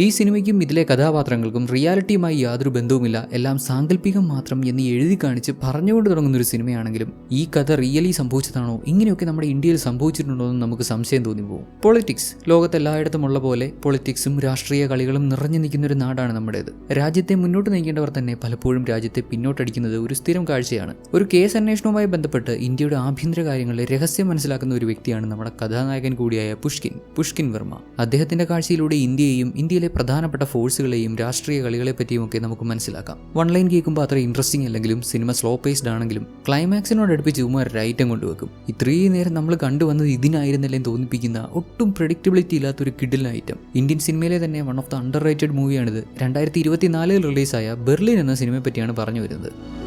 ഈ സിനിമയ്ക്കും ഇതിലെ കഥാപാത്രങ്ങൾക്കും റിയാലിറ്റിയുമായി യാതൊരു ബന്ധവുമില്ല. എല്ലാം സാങ്കല്പികം മാത്രം എന്ന് എഴുതി കാണിച്ച് പറഞ്ഞുകൊണ്ട് തുടങ്ങുന്ന ഒരു സിനിമയാണെങ്കിലും ഈ കഥ റിയലി സംഭവിച്ചതാണോ? ഇങ്ങനെയൊക്കെ നമ്മുടെ ഇന്ത്യയിൽ സംഭവിച്ചിട്ടുണ്ടോ എന്ന് നമുക്ക് സംശയം തോന്നി പോകും പൊളിറ്റിക്സ് ലോകത്തെല്ലായിടത്തുമുള്ള പോലെ പൊളിറ്റിക്സും രാഷ്ട്രീയ കളികളും നിറഞ്ഞു നിൽക്കുന്ന ഒരു നാടാണ് നമ്മുടേത്. രാജ്യത്തെ മുന്നോട്ട് നയിക്കേണ്ടവർ തന്നെ പലപ്പോഴും രാജ്യത്തെ പിന്നോട്ടടിക്കുന്നത് ഒരു സ്ഥിരം കാഴ്ചയാണ്. ഒരു കേസ് അന്വേഷണവുമായി ബന്ധപ്പെട്ട് ഇന്ത്യയുടെ ആഭ്യന്തര കാര്യങ്ങളെ രഹസ്യം മനസ്സിലാക്കുന്ന ഒരു വ്യക്തിയാണ് നമ്മുടെ കഥാനായകൻ കൂടിയായ പുഷ്കിൻ. പുഷ്കിൻ വർമ്മ. അദ്ദേഹത്തിന്റെ കാഴ്ചയിലൂടെ ഇന്ത്യയെയും ഇന്ത്യയിലെ പ്രധാനപ്പെട്ട ഫോഴ്സുകളെയും രാഷ്ട്രീയ കളികളെ പറ്റിയുമൊക്കെ നമുക്ക് മനസ്സിലാക്കാം. വൺ ലൈൻ കേൾക്കുമ്പോൾ അത്ര ഇൻട്രസ്റ്റിംഗ് അല്ലെങ്കിലും സിനിമ സ്ലോ പേസ്ഡ് ആണെങ്കിലും ക്ലൈമാക്സിനോട് അടുപ്പിച്ച് ഒരു ഐറ്റം കൊണ്ടുവെക്കും. ഇത്രയും നേരം നമ്മൾ കണ്ടുവന്നത് ഇതിനായിരുന്നല്ലേ തോന്നിപ്പിക്കുന്ന ഒട്ടും പ്രഡിക്റ്റബിലിറ്റി ഇല്ലാത്തൊരു കിഡിൽ ഐറ്റം ഇന്ത്യൻ സിനിമയിലെ തന്നെ one of the underrated മൂവിയാണിത് രണ്ടായിരത്തി ഇരുപത്തിനാലിൽ റിലീസായ ബെർലിൻ എന്ന സിനിമയെ പറ്റിയാണ് പറഞ്ഞു വരുന്നത്.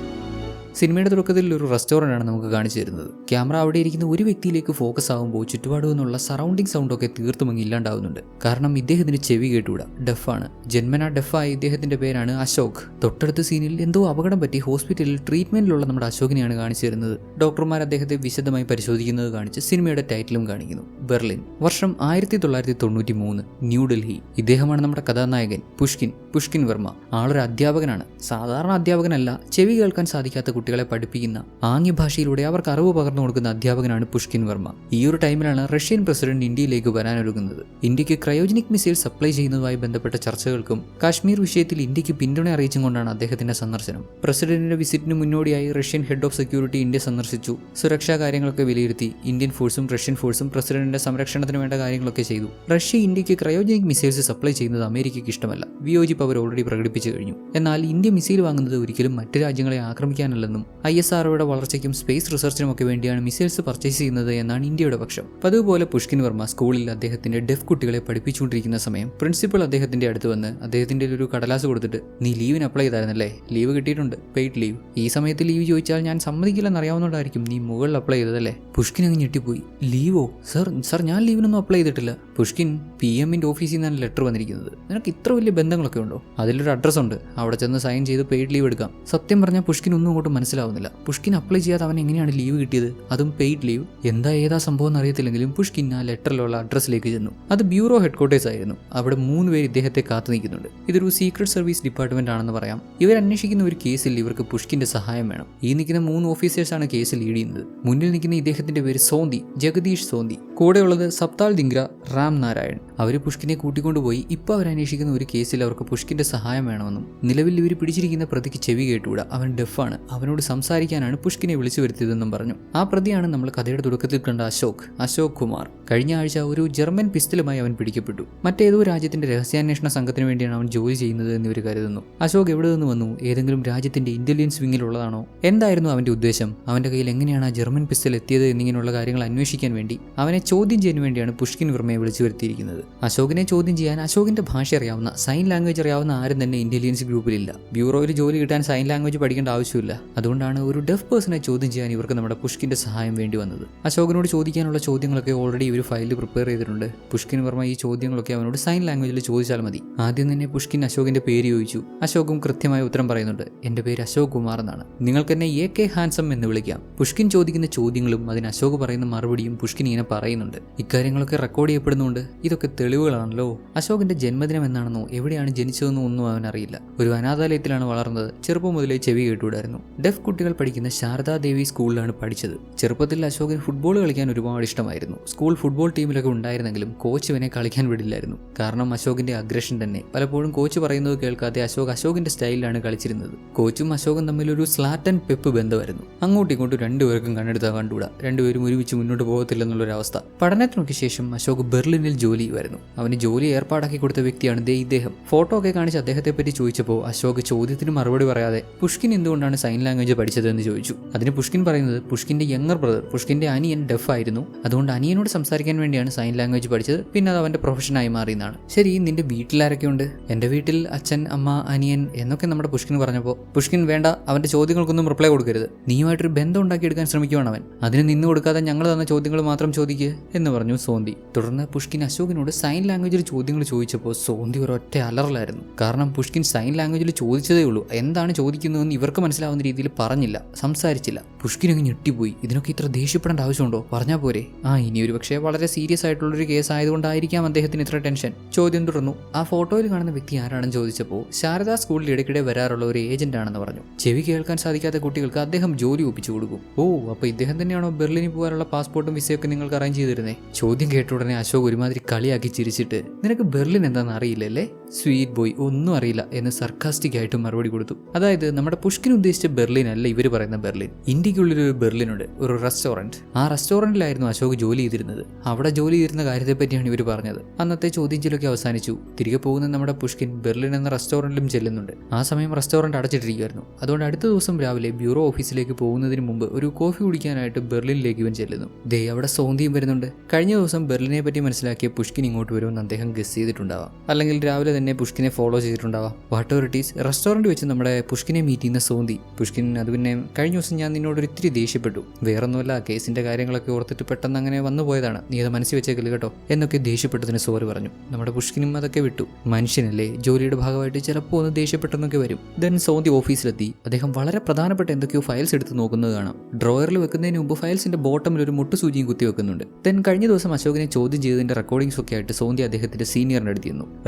സിനിമയുടെ തുടക്കത്തിൽ ഒരു റെസ്റ്റോറന്റ് ആണ് നമുക്ക് കാണിച്ചു തരുന്നത്. ക്യാമറ അവിടെ ഇരിക്കുന്ന ഒരു വ്യക്തിയിലേക്ക് ഫോക്കസ് ആകുമ്പോൾ ചുറ്റുപാടും നിന്നുള്ള സറൗണ്ടിങ് സൗണ്ടൊക്കെ തീർത്തും അങ്ങ് ഇല്ലാണ്ടാവുന്നുണ്ട്. കാരണം ഇദ്ദേഹത്തിന് ചെവി കേട്ടുകൂടാ ഡെഫാണ് ജന്മന ഡെഫായ ഇദ്ദേഹത്തിന്റെ പേരാണ് അശോക്. തൊട്ടടുത്ത സീനിൽ എന്തോ അപകടം പറ്റി ഹോസ്പിറ്റലിൽ ട്രീറ്റ്മെന്റിലുള്ള നമ്മുടെ അശോകിനെയാണ് കാണിച്ചു തരുന്നത്. ഡോക്ടർമാർ അദ്ദേഹത്തെ വിശദമായി പരിശോധിക്കുന്നത് കാണിച്ച് സിനിമയുടെ ടൈറ്റിലും കാണിക്കുന്നു. ബെർലിൻ വർഷം ആയിരത്തി തൊള്ളായിരത്തി തൊണ്ണൂറ്റി മൂന്ന് ന്യൂഡൽഹി ഇദ്ദേഹമാണ് നമ്മുടെ കഥാനായകൻ പുഷ്കിൻ പുഷ്കിൻ വർമ്മ. ആളൊരു അധ്യാപകനാണ്. സാധാരണ അധ്യാപകനല്ല ചെവി കേൾക്കാൻ സാധിക്കാത്ത കുട്ടികളെ പഠിപ്പിക്കുന്ന ആംഗ്യഭാഷയിലൂടെ അവർക്ക് അറിവ് പകർന്നു കൊടുക്കുന്ന അധ്യാപകനാണ് പുഷ്കിൻ വർമ്മ. ഈ ഒരു ടൈമിലാണ് റഷ്യൻ പ്രസിഡന്റ് ഇന്ത്യയിലേക്ക് വരാനൊരുങ്ങുന്നത്. ഇന്ത്യയ്ക്ക് ക്രയോജനിക് മിസൈൽ സപ്ലൈ ചെയ്യുന്നതുമായി ബന്ധപ്പെട്ട ചർച്ചകൾക്കും കാശ്മീർ വിഷയത്തിൽ ഇന്ത്യയ്ക്ക് പിന്തുണ അറിയിച്ചും കൊണ്ടാണ് അദ്ദേഹത്തിന്റെ സന്ദർശനം. പ്രസിഡന്റിന്റെ വിസിറ്റിന് മുന്നോടിയായി Russian head of security India സന്ദർശിച്ചു. സുരക്ഷാ കാര്യങ്ങളൊക്കെ വിലയിരുത്തി. ഇന്ത്യൻ ഫോഴ്സും റഷ്യൻ ഫോഴ്സും പ്രസിഡന്റിന്റെ സംരക്ഷണത്തിന് വേണ്ട കാര്യങ്ങളൊക്കെ ചെയ്തു. റഷ്യ ഇന്ത്യയ്ക്ക് ക്രയോജനിക് മിസൈൽസ് സപ്ലൈ ചെയ്യുന്നത് അമേരിക്കയ്ക്ക് ഇഷ്ടമല്ല. വിയോജിപ്പ് അവർ ഓൾറെഡി പ്രകടിപ്പിച്ചു കഴിഞ്ഞു. എന്നാൽ ഇന്ത്യ മിസൈൽ വാങ്ങുന്നത് ഒരിക്കലും മറ്റു രാജ്യങ്ങളെ ആക്രമിക്കാനല്ലെന്നും ഐ എസ് ആർഒയുടെ വളർച്ചയ്ക്കും സ്പേസ് റിസർച്ചിനും ഒക്കെ വേണ്ടിയാണ് മിസൈൽസ് പർച്ചേസ് ചെയ്യുന്നത് എന്നാണ് ഇന്ത്യയുടെ പക്ഷം. അതുപോലെ പുഷ്കിൻ വർമ്മ സ്കൂളിൽ അദ്ദേഹത്തിന്റെ ഡെഫ് കുട്ടികളെ പഠിപ്പിച്ചുകൊണ്ടിരിക്കുന്ന സമയം പ്രിൻസിപ്പൽ അദ്ദേഹത്തിന്റെ അടുത്ത് വന്ന് അദ്ദേഹത്തിന്റെ ഒരു കടലാസ് കൊടുത്തിട്ട് നീ ലീവിന് അപ്ലൈ ചെയ്തായിരുന്നല്ലേ? ലീവ് കിട്ടിയിട്ടുണ്ട്. Paid leave. ഈ സമയത്ത് ലീവ് ചോദിച്ചാൽ ഞാൻ സമ്മതിക്കില്ലെന്ന് അറിയാവുന്നതായിരിക്കും നീ മുകളിൽ അപ്ലൈ ചെയ്തതല്ലേ? പുഷ്കിൻ അങ്ങ് ഞെട്ടിപ്പോയി. ലീവോ? സർ സർ ഞാൻ ലീവിനൊന്നും അപ്ലൈ ചെയ്തിട്ടില്ല. പുഷ്കിൻ പി എമ്മിന്റെ ഓഫീസിൽ നിന്നാണ് ലെറ്റർ വന്നിരിക്കുന്നത്. നിനക്ക് ഇത്ര വലിയ ബന്ധങ്ങളൊക്കെ ഉണ്ടോ? അതിലൊരു അഡ്രസ്സ് ഉണ്ട് അവിടെ ചെന്ന് സൈൻ ചെയ്ത് പെയ്ഡ് ലീവ് എടുക്കാം. സത്യം പറഞ്ഞാൽ പുഷ്കിൻ ഒന്നും അങ്ങോട്ട് മനസ്സിലാവുന്നില്ല. പുഷ്കിൻ അപ്ലൈ ചെയ്യാതെ അവൻ എങ്ങനെയാണ് ലീവ് കിട്ടിയത്? അതും പെയ്ഡ് ലീവ് എന്താ ഏതാ സംഭവം എന്ന് അറിയത്തില്ലെങ്കിലും പുഷ്കിൻ ആ ലെറ്ററിലുള്ള അഡ്രസ്സിലേക്ക് ചെന്നു. അത് ബ്യൂറോ ഹെഡ്ക്വാർട്ടേഴ്സ് ആയിരുന്നു. അവിടെ മൂന്ന് പേര് ഇദ്ദേഹത്തെ കാത്തു നിൽക്കുന്നുണ്ട്. ഇതൊരു സീക്രട്ട് സർവീസ് ഡിപ്പാർട്ട്മെന്റ് ആണെന്ന് പറയാം. ഇവർ അന്വേഷിക്കുന്ന ഒരു കേസിൽ ഇവർക്ക് പുഷ്കിന്റെ സഹായം വേണം. ഈ നിൽക്കുന്ന മൂന്ന് ഓഫീസേഴ്സാണ് കേസ് ലീഡ് ചെയ്യുന്നത്. മുന്നിൽ നിൽക്കുന്ന ഇദ്ദേഹത്തിന്റെ പേര് സോന്തി ജഗദീഷ് സോന്തി. കൂടെയുള്ളത് സപ്താൽ ദിംഗ്ര റാം നാരായൺ. അവർ പുഷ്കിനെ കൂട്ടിക്കൊണ്ടുപോയി ഇപ്പോൾ അവർ അന്വേഷിക്കുന്ന ഒരു കേസിൽ അവർക്ക് പുഷ്കിന്റെ സഹായം വേണമെന്നും നിലവിൽ ഇവർ പിടിച്ചിരിക്കുന്ന പ്രതിക്ക് ചെവി കേട്ടുകൂടാ അവൻ ഡെഫാണ് അവനോട് സംസാരിക്കാനാണ് പുഷ്കിനെ വിളിച്ചു വരുത്തിയതെന്നും പറഞ്ഞു. ആ പ്രതിയാണ് നമ്മൾ കഥയുടെ തുടക്കത്തിൽ കണ്ട അശോക് അശോക് കുമാർ. കഴിഞ്ഞ ആഴ്ച ഒരു ജർമ്മൻ പിസ്റ്റലുമായി അവൻ പിടിക്കപ്പെട്ടു. മറ്റേതോ രാജ്യത്തിന്റെ രഹസ്യാന്വേഷണ സംഘത്തിന് വേണ്ടിയാണ് അവൻ ജോലി ചെയ്യുന്നത് എന്നിവർ കരുതുന്നു. അശോക് എവിടെ നിന്ന് വന്നു? ഏതെങ്കിലും രാജ്യത്തിന്റെ ഇന്റലിജൻസ് വിങ്ങിലുള്ളതാണോ എന്തായിരുന്നു അവന്റെ ഉദ്ദേശം? അവന്റെ കയ്യിൽ എങ്ങനെയാണ് ആ ജർമ്മൻ പിസ്റ്റൽ എത്തിയത് എന്നിങ്ങനെയുള്ള കാര്യങ്ങൾ അന്വേഷിക്കാൻ വേണ്ടി അവനെ ചോദ്യം ചെയ്യാൻ വേണ്ടിയാണ് പുഷ്കിൻ വർമ്മയെ വിളിച്ചു വരുത്തിയിരിക്കുന്നത്. അശോകിനെ ചോദ്യം ചെയ്യാൻ അശോകിന്റെ ഭാഷ അറിയാവുന്ന സൈൻ ലാംഗ്വേജ് അറിയാവുന്ന ആരും തന്നെ ഇന്റലിജൻസ് ഗ്രൂപ്പിലില്ല. ബ്യൂറോയിൽ ജോലി കിട്ടാൻ സൈൻ ലാംഗ്വേജ് പഠിക്കേണ്ട ആവശ്യമില്ല. അതുകൊണ്ടാണ് ഒരു ഡെഫ് പേഴ്സണെ ചോദ്യം ചെയ്യാൻ ഇവർക്ക് നമ്മുടെ പുഷ്കിന്റെ സഹായം വേണ്ടി വന്നത്. അശോകിനോട് ചോദിക്കാനുള്ള ചോദ്യങ്ങളൊക്കെ ഓൾറെഡി ഇവർ ഫയലിൽ പ്രിപ്പയർ ചെയ്തിട്ടുണ്ട്. പുഷ്കിൻ വർമ്മ ഈ ചോദ്യങ്ങളൊക്കെ അവനോട് സൈൻ ലാംഗ്വേജിൽ ചോദിച്ചാൽ മതി. ആദ്യം തന്നെ പുഷ്കിൻ അശോകിന്റെ പേര് ചോദിച്ചു. അശോകും കൃത്യമായ ഉത്തരം പറയുന്നുണ്ട്. എന്റെ പേര് അശോക് കുമാർ എന്നാണ്. നിങ്ങൾക്ക് എന്നെ എ കെ ഹാൻസം എന്ന് വിളിക്കാം. പുഷ്കിൻ ചോദിക്കുന്ന ചോദ്യങ്ങളും അതിന് അശോക് പറയുന്ന മറുപടിയും പുഷ്കിൻ ഇങ്ങനെ പറയുന്നുണ്ട്. ഇക്കാര്യങ്ങളൊക്കെ റെക്കോർഡ് ചെയ്യപ്പെടുന്നുണ്ട്. ഇതൊക്കെ തെളിവുകളാണല്ലോ. അശോകിന്റെ ജന്മദിനം എന്നാണെന്നോ എവിടെയാണ് ജനിച്ചതെന്നോ ഒന്നും അവൻ അറിയില്ല. ഒരു അനാഥാലയത്തിലാണ് വളർന്നത്. ചെറുപ്പം മുതലേ ചെവി കേട്ടുവിടായിരുന്നു. ഡെഫ് കുട്ടികൾ പഠിക്കുന്ന ശാരദാദേവി സ്കൂളിലാണ് പഠിച്ചത്. ചെറുപ്പത്തിൽ അശോകിന് ഫുട്ബോൾ കളിക്കാൻ ഒരുപാട് ഇഷ്ടമായിരുന്നു. സ്കൂൾ ഫുട്ബോൾ ടീമിലൊക്കെ ഉണ്ടായിരുന്നെങ്കിലും കോച്ച് ഇവനെ കളിക്കാൻ വിടില്ലായിരുന്നു. കാരണം അശോകിന്റെ അഗ്രഷൻ തന്നെ. പലപ്പോഴും കോച്ച് പറയുന്നത് കേൾക്കാതെ അശോക് അശോകിന്റെ സ്റ്റൈലിലാണ് കളിച്ചിരുന്നത്. കോച്ചും അശോകും തമ്മിൽ ഒരു സ്ലാറ്റ് ആൻഡ് പെപ്പ് ബന്ധമായിരുന്നു. അങ്ങോട്ടും ഇങ്ങോട്ടും രണ്ടുപേർക്കും കണ്ണെടുത്താൽ കണ്ടുകൂടാ. രണ്ടുപേരും ഒരുമിച്ച് മുന്നോട്ട് പോകത്തില്ലെന്നുള്ളൊരവസ്ഥ പഠനത്തിനൊക്കെ ശേഷം അശോക് ബെർലിനിൽ ജോലി ചെയ്യുമായിരുന്നു. അവന് ജോലി ഏർപ്പാടാക്കി കൊടുത്ത വ്യക്തിയാണ് ദേ ഇദ്ദേഹം. ഫോട്ടോ ഒക്കെ കാണിച്ച് അദ്ദേഹത്തെ പറ്റി ചോദിച്ചപ്പോൾ അശോക് ചോദ്യത്തിന് മറുപടി പറയാതെ പുഷ്കിൻ എന്തുകൊണ്ടാണ് സൈൻ ലാംഗ്വേജ് പഠിച്ചതെന്ന് ചോദിച്ചു? അതിന് പുഷ്കിൻ പറയുന്നത് പുഷ്കിന്റെ യങ്ങർ ബ്രദർ പുഷ്കിന്റെ അനിയൻ ഡെഫ് ആയിരുന്നു. അതുകൊണ്ട് അനിയനോട് സംസാരിക്കാൻ വേണ്ടിയാണ് സൈൻ ലാംഗ്വേജ് പഠിച്ചത്. പിന്നെ അത് അവന്റെ പ്രൊഫഷനായി മാറിയെന്നാണ് ശരി നിന്റെ വീട്ടിലാരൊക്കെ ഉണ്ട്? എന്റെ വീട്ടിൽ അച്ഛൻ അമ്മ അനിയൻ എന്നൊക്കെ നമ്മുടെ പുഷ്കിൻ പറഞ്ഞപ്പോൾ പുഷ്കിൻ വേണ്ട അവന്റെ ചോദ്യങ്ങൾക്കൊന്നും റിപ്ലൈ കൊടുക്കരുത്. നീയുമായിട്ടൊരു ബന്ധം ഉണ്ടാക്കിയെടുക്കാൻ ശ്രമിക്കുവാണ് അവൻ. അതിന് നിന്ന് കൊടുക്കാതെ ഞങ്ങൾ തന്ന ചോദ്യങ്ങൾ മാത്രം ചോദിക്കുക എന്ന് പറഞ്ഞു സോന്തി. തുടർന്ന് പുഷ്കിൻ അശോകിനോട് സൈൻ ലാംഗ്വേജിൽ ചോദ്യങ്ങൾ ചോദിച്ചപ്പോൾ സോന്തി ഒരൊറ്റ അലറലായിരുന്നു. കാരണം പുഷ്കിൻ സൈൻ ലാംഗ്വേജിൽ ചോദിച്ചതേ ഉള്ളൂ. എന്താണ് ചോദിക്കുന്നതെന്ന് ഇവർക്ക് മനസ്സിലാവുന്ന രീതിയിൽ പറഞ്ഞില്ല സംസാരിച്ചില്ല. പുഷ്കിൻ അങ്ങ് ഞെട്ടിപ്പോയി. ഇതിനൊക്കെ ഇത്ര ദേഷ്യപ്പെടേണ്ട ആവശ്യമുണ്ടോ? പറഞ്ഞാൽ പോരെ. ആ ഇനി ഒരു പക്ഷേ വളരെ സീരിയസ് ആയിട്ടുള്ളൊരു കേസ് ആയതുകൊണ്ടായിരിക്കാം അദ്ദേഹത്തിന് ഇത്ര ടെൻഷൻ ചോദ്യം തുടർന്നു ആ ഫോട്ടോയിൽ കാണുന്ന വ്യക്തി ആരാണെന്ന് ചോദിച്ചപ്പോൾ ശാരദാ സ്കൂളിൽ ഇടയ്ക്കിടെ വരാറുള്ള ഒരു ഏജന്റ് ആണെന്ന് പറഞ്ഞു. ചെവി കേൾക്കാൻ സാധിക്കാത്ത കുട്ടികൾക്ക് അദ്ദേഹം ജോലി ഒപ്പിച്ചു കൊടുക്കും. ഓ അപ്പോൾ ഇദ്ദേഹം തന്നെയാണോ ബെർലിനിൽ പോകാനുള്ള പാസ്പോർട്ടും വിസയൊക്കെ നിങ്ങൾക്ക് അറേഞ്ച് ചെയ്തിരുന്നേ? ചോദ്യം കേട്ട ഉടനെ അശോക് ഒരുമാതിരി കളിയാക്കി ചിരിച്ചിട്ട് നിനക്ക് ബെർലിൻ എന്താണെന്ന് അറിയില്ലല്ലേ? സ്വീറ്റ് ബോയ് ഒന്നും അറിയില്ല എന്ന് സർക്കാസ്റ്റിക് ആയിട്ട് മറുപടി കൊടുത്തു. അതായത് നമ്മുടെ പുഷ്കിൻ ഉദ്ദേശിച്ച ബെർലിൻ അല്ല ഇവർ പറയുന്ന ബെർലിൻ. ഇന്ത്യക്കുള്ളിൽ ഒരു ബെർലിൻ ഉണ്ട് ഒരു റെസ്റ്റോറന്റ് ആ റെസ്റ്റോറന്റിലായിരുന്നു അശോക് ജോലി ചെയ്തിരുന്നത്. അവിടെ ജോലി ചെയ്യുന്ന കാര്യത്തെ പറ്റിയാണ് ഇവർ പറഞ്ഞത്. അന്നത്തെ ചോദ്യം ചെയ്യലൊക്കെ അവസാനിച്ചു. തിരികെ പോകുന്ന നമ്മുടെ പുഷ്കിൻ ബെർലിൻ എന്ന റെസ്റ്റോറന്റിലും ചെല്ലുന്നുണ്ട്. ആ സമയം റെസ്റ്റോറന്റ് അടച്ചിട്ടിരിക്കുമായിരുന്നു അതുകൊണ്ട് അടുത്ത ദിവസം രാവിലെ ബ്യൂറോ ഓഫീസിലേക്ക് പോകുന്നതിന് മുമ്പ് ഒരു കോഫി കുടിക്കാനായിട്ട് ബെർലിനിലേക്ക് ഇവൻ ചെല്ലുന്നു. ദേ അവിടെ സൗന്ദര്യം വരുന്നുണ്ട്. കഴിഞ്ഞ ദിവസം ബെർലിനെ പറ്റി മനസ്സിലാക്കിയ പുഷ്കിൻ ഇങ്ങോട്ട് വരുമെന്ന് അദ്ദേഹം ഗസ് ചെയ്തിട്ടുണ്ടാവാം. അല്ലെങ്കിൽ രാവിലെ തന്നെ പുഷ്കിനെ ഫോളോ ചെയ്തിട്ടുണ്ടാവാം. വാട്ട് ഇറ്റ് ഈസ് റെസ്റ്റോറന്റ് വെച്ച് നമ്മുടെ പുഷ്കിനെ മീറ്റ് ചെയ്യുന്ന സോന്തി പുഷ്കിൻ അത് പിന്നെ കഴിഞ്ഞ ദിവസം ഞാൻ നിന്നോട് ഒരു ഇത്തിരി ദേഷ്യപ്പെട്ടു. വേറൊന്നുമല്ല കേസിന്റെ കാര്യങ്ങളൊക്കെ ഓർത്തിട്ട് പെട്ടെന്ന് അങ്ങനെ വന്നു പോയതാണ് നീ അത് മനസ്സിൽ വെച്ചേക്കില്ല കേട്ടോ? എന്നൊക്കെ ദേഷ്യപ്പെട്ടതിന് സോറി പറഞ്ഞു. നമ്മുടെ പുഷ്കിനും അതൊക്കെ വിട്ടു. മനുഷ്യനല്ലേ ജോലിയുടെ ഭാഗമായിട്ട് ചിലപ്പോൾ ഒന്ന് ദേഷ്യപ്പെട്ടെന്നൊക്കെ വരും. ദെൻ സോന്തി ഓഫീസിലെത്തി. അദ്ദേഹം വളരെ പ്രധാനപ്പെട്ട എന്തൊക്കെയോ ഫയൽസ് എടുത്ത് നോക്കുന്നത് കാണാം. ഡ്രോയറിൽ വെക്കുന്നതിന് മുമ്പ് ഫയൽസിന്റെ ബോട്ടമിൽ ഒരു മുട്ടുസൂചിയും കുത്തി വെക്കുന്നുണ്ട്. ദെൻ കഴിഞ്ഞ ദിവസം അശോകിനെ ചോദ്യം ചെയ്തതിന്റെ റെക്കോർഡിംഗ്സ് ഒക്കെ ആയിട്ട് സോന്തി അദ്ദേഹത്തിന്റെ സീനിയറിനെ അടുത്ത്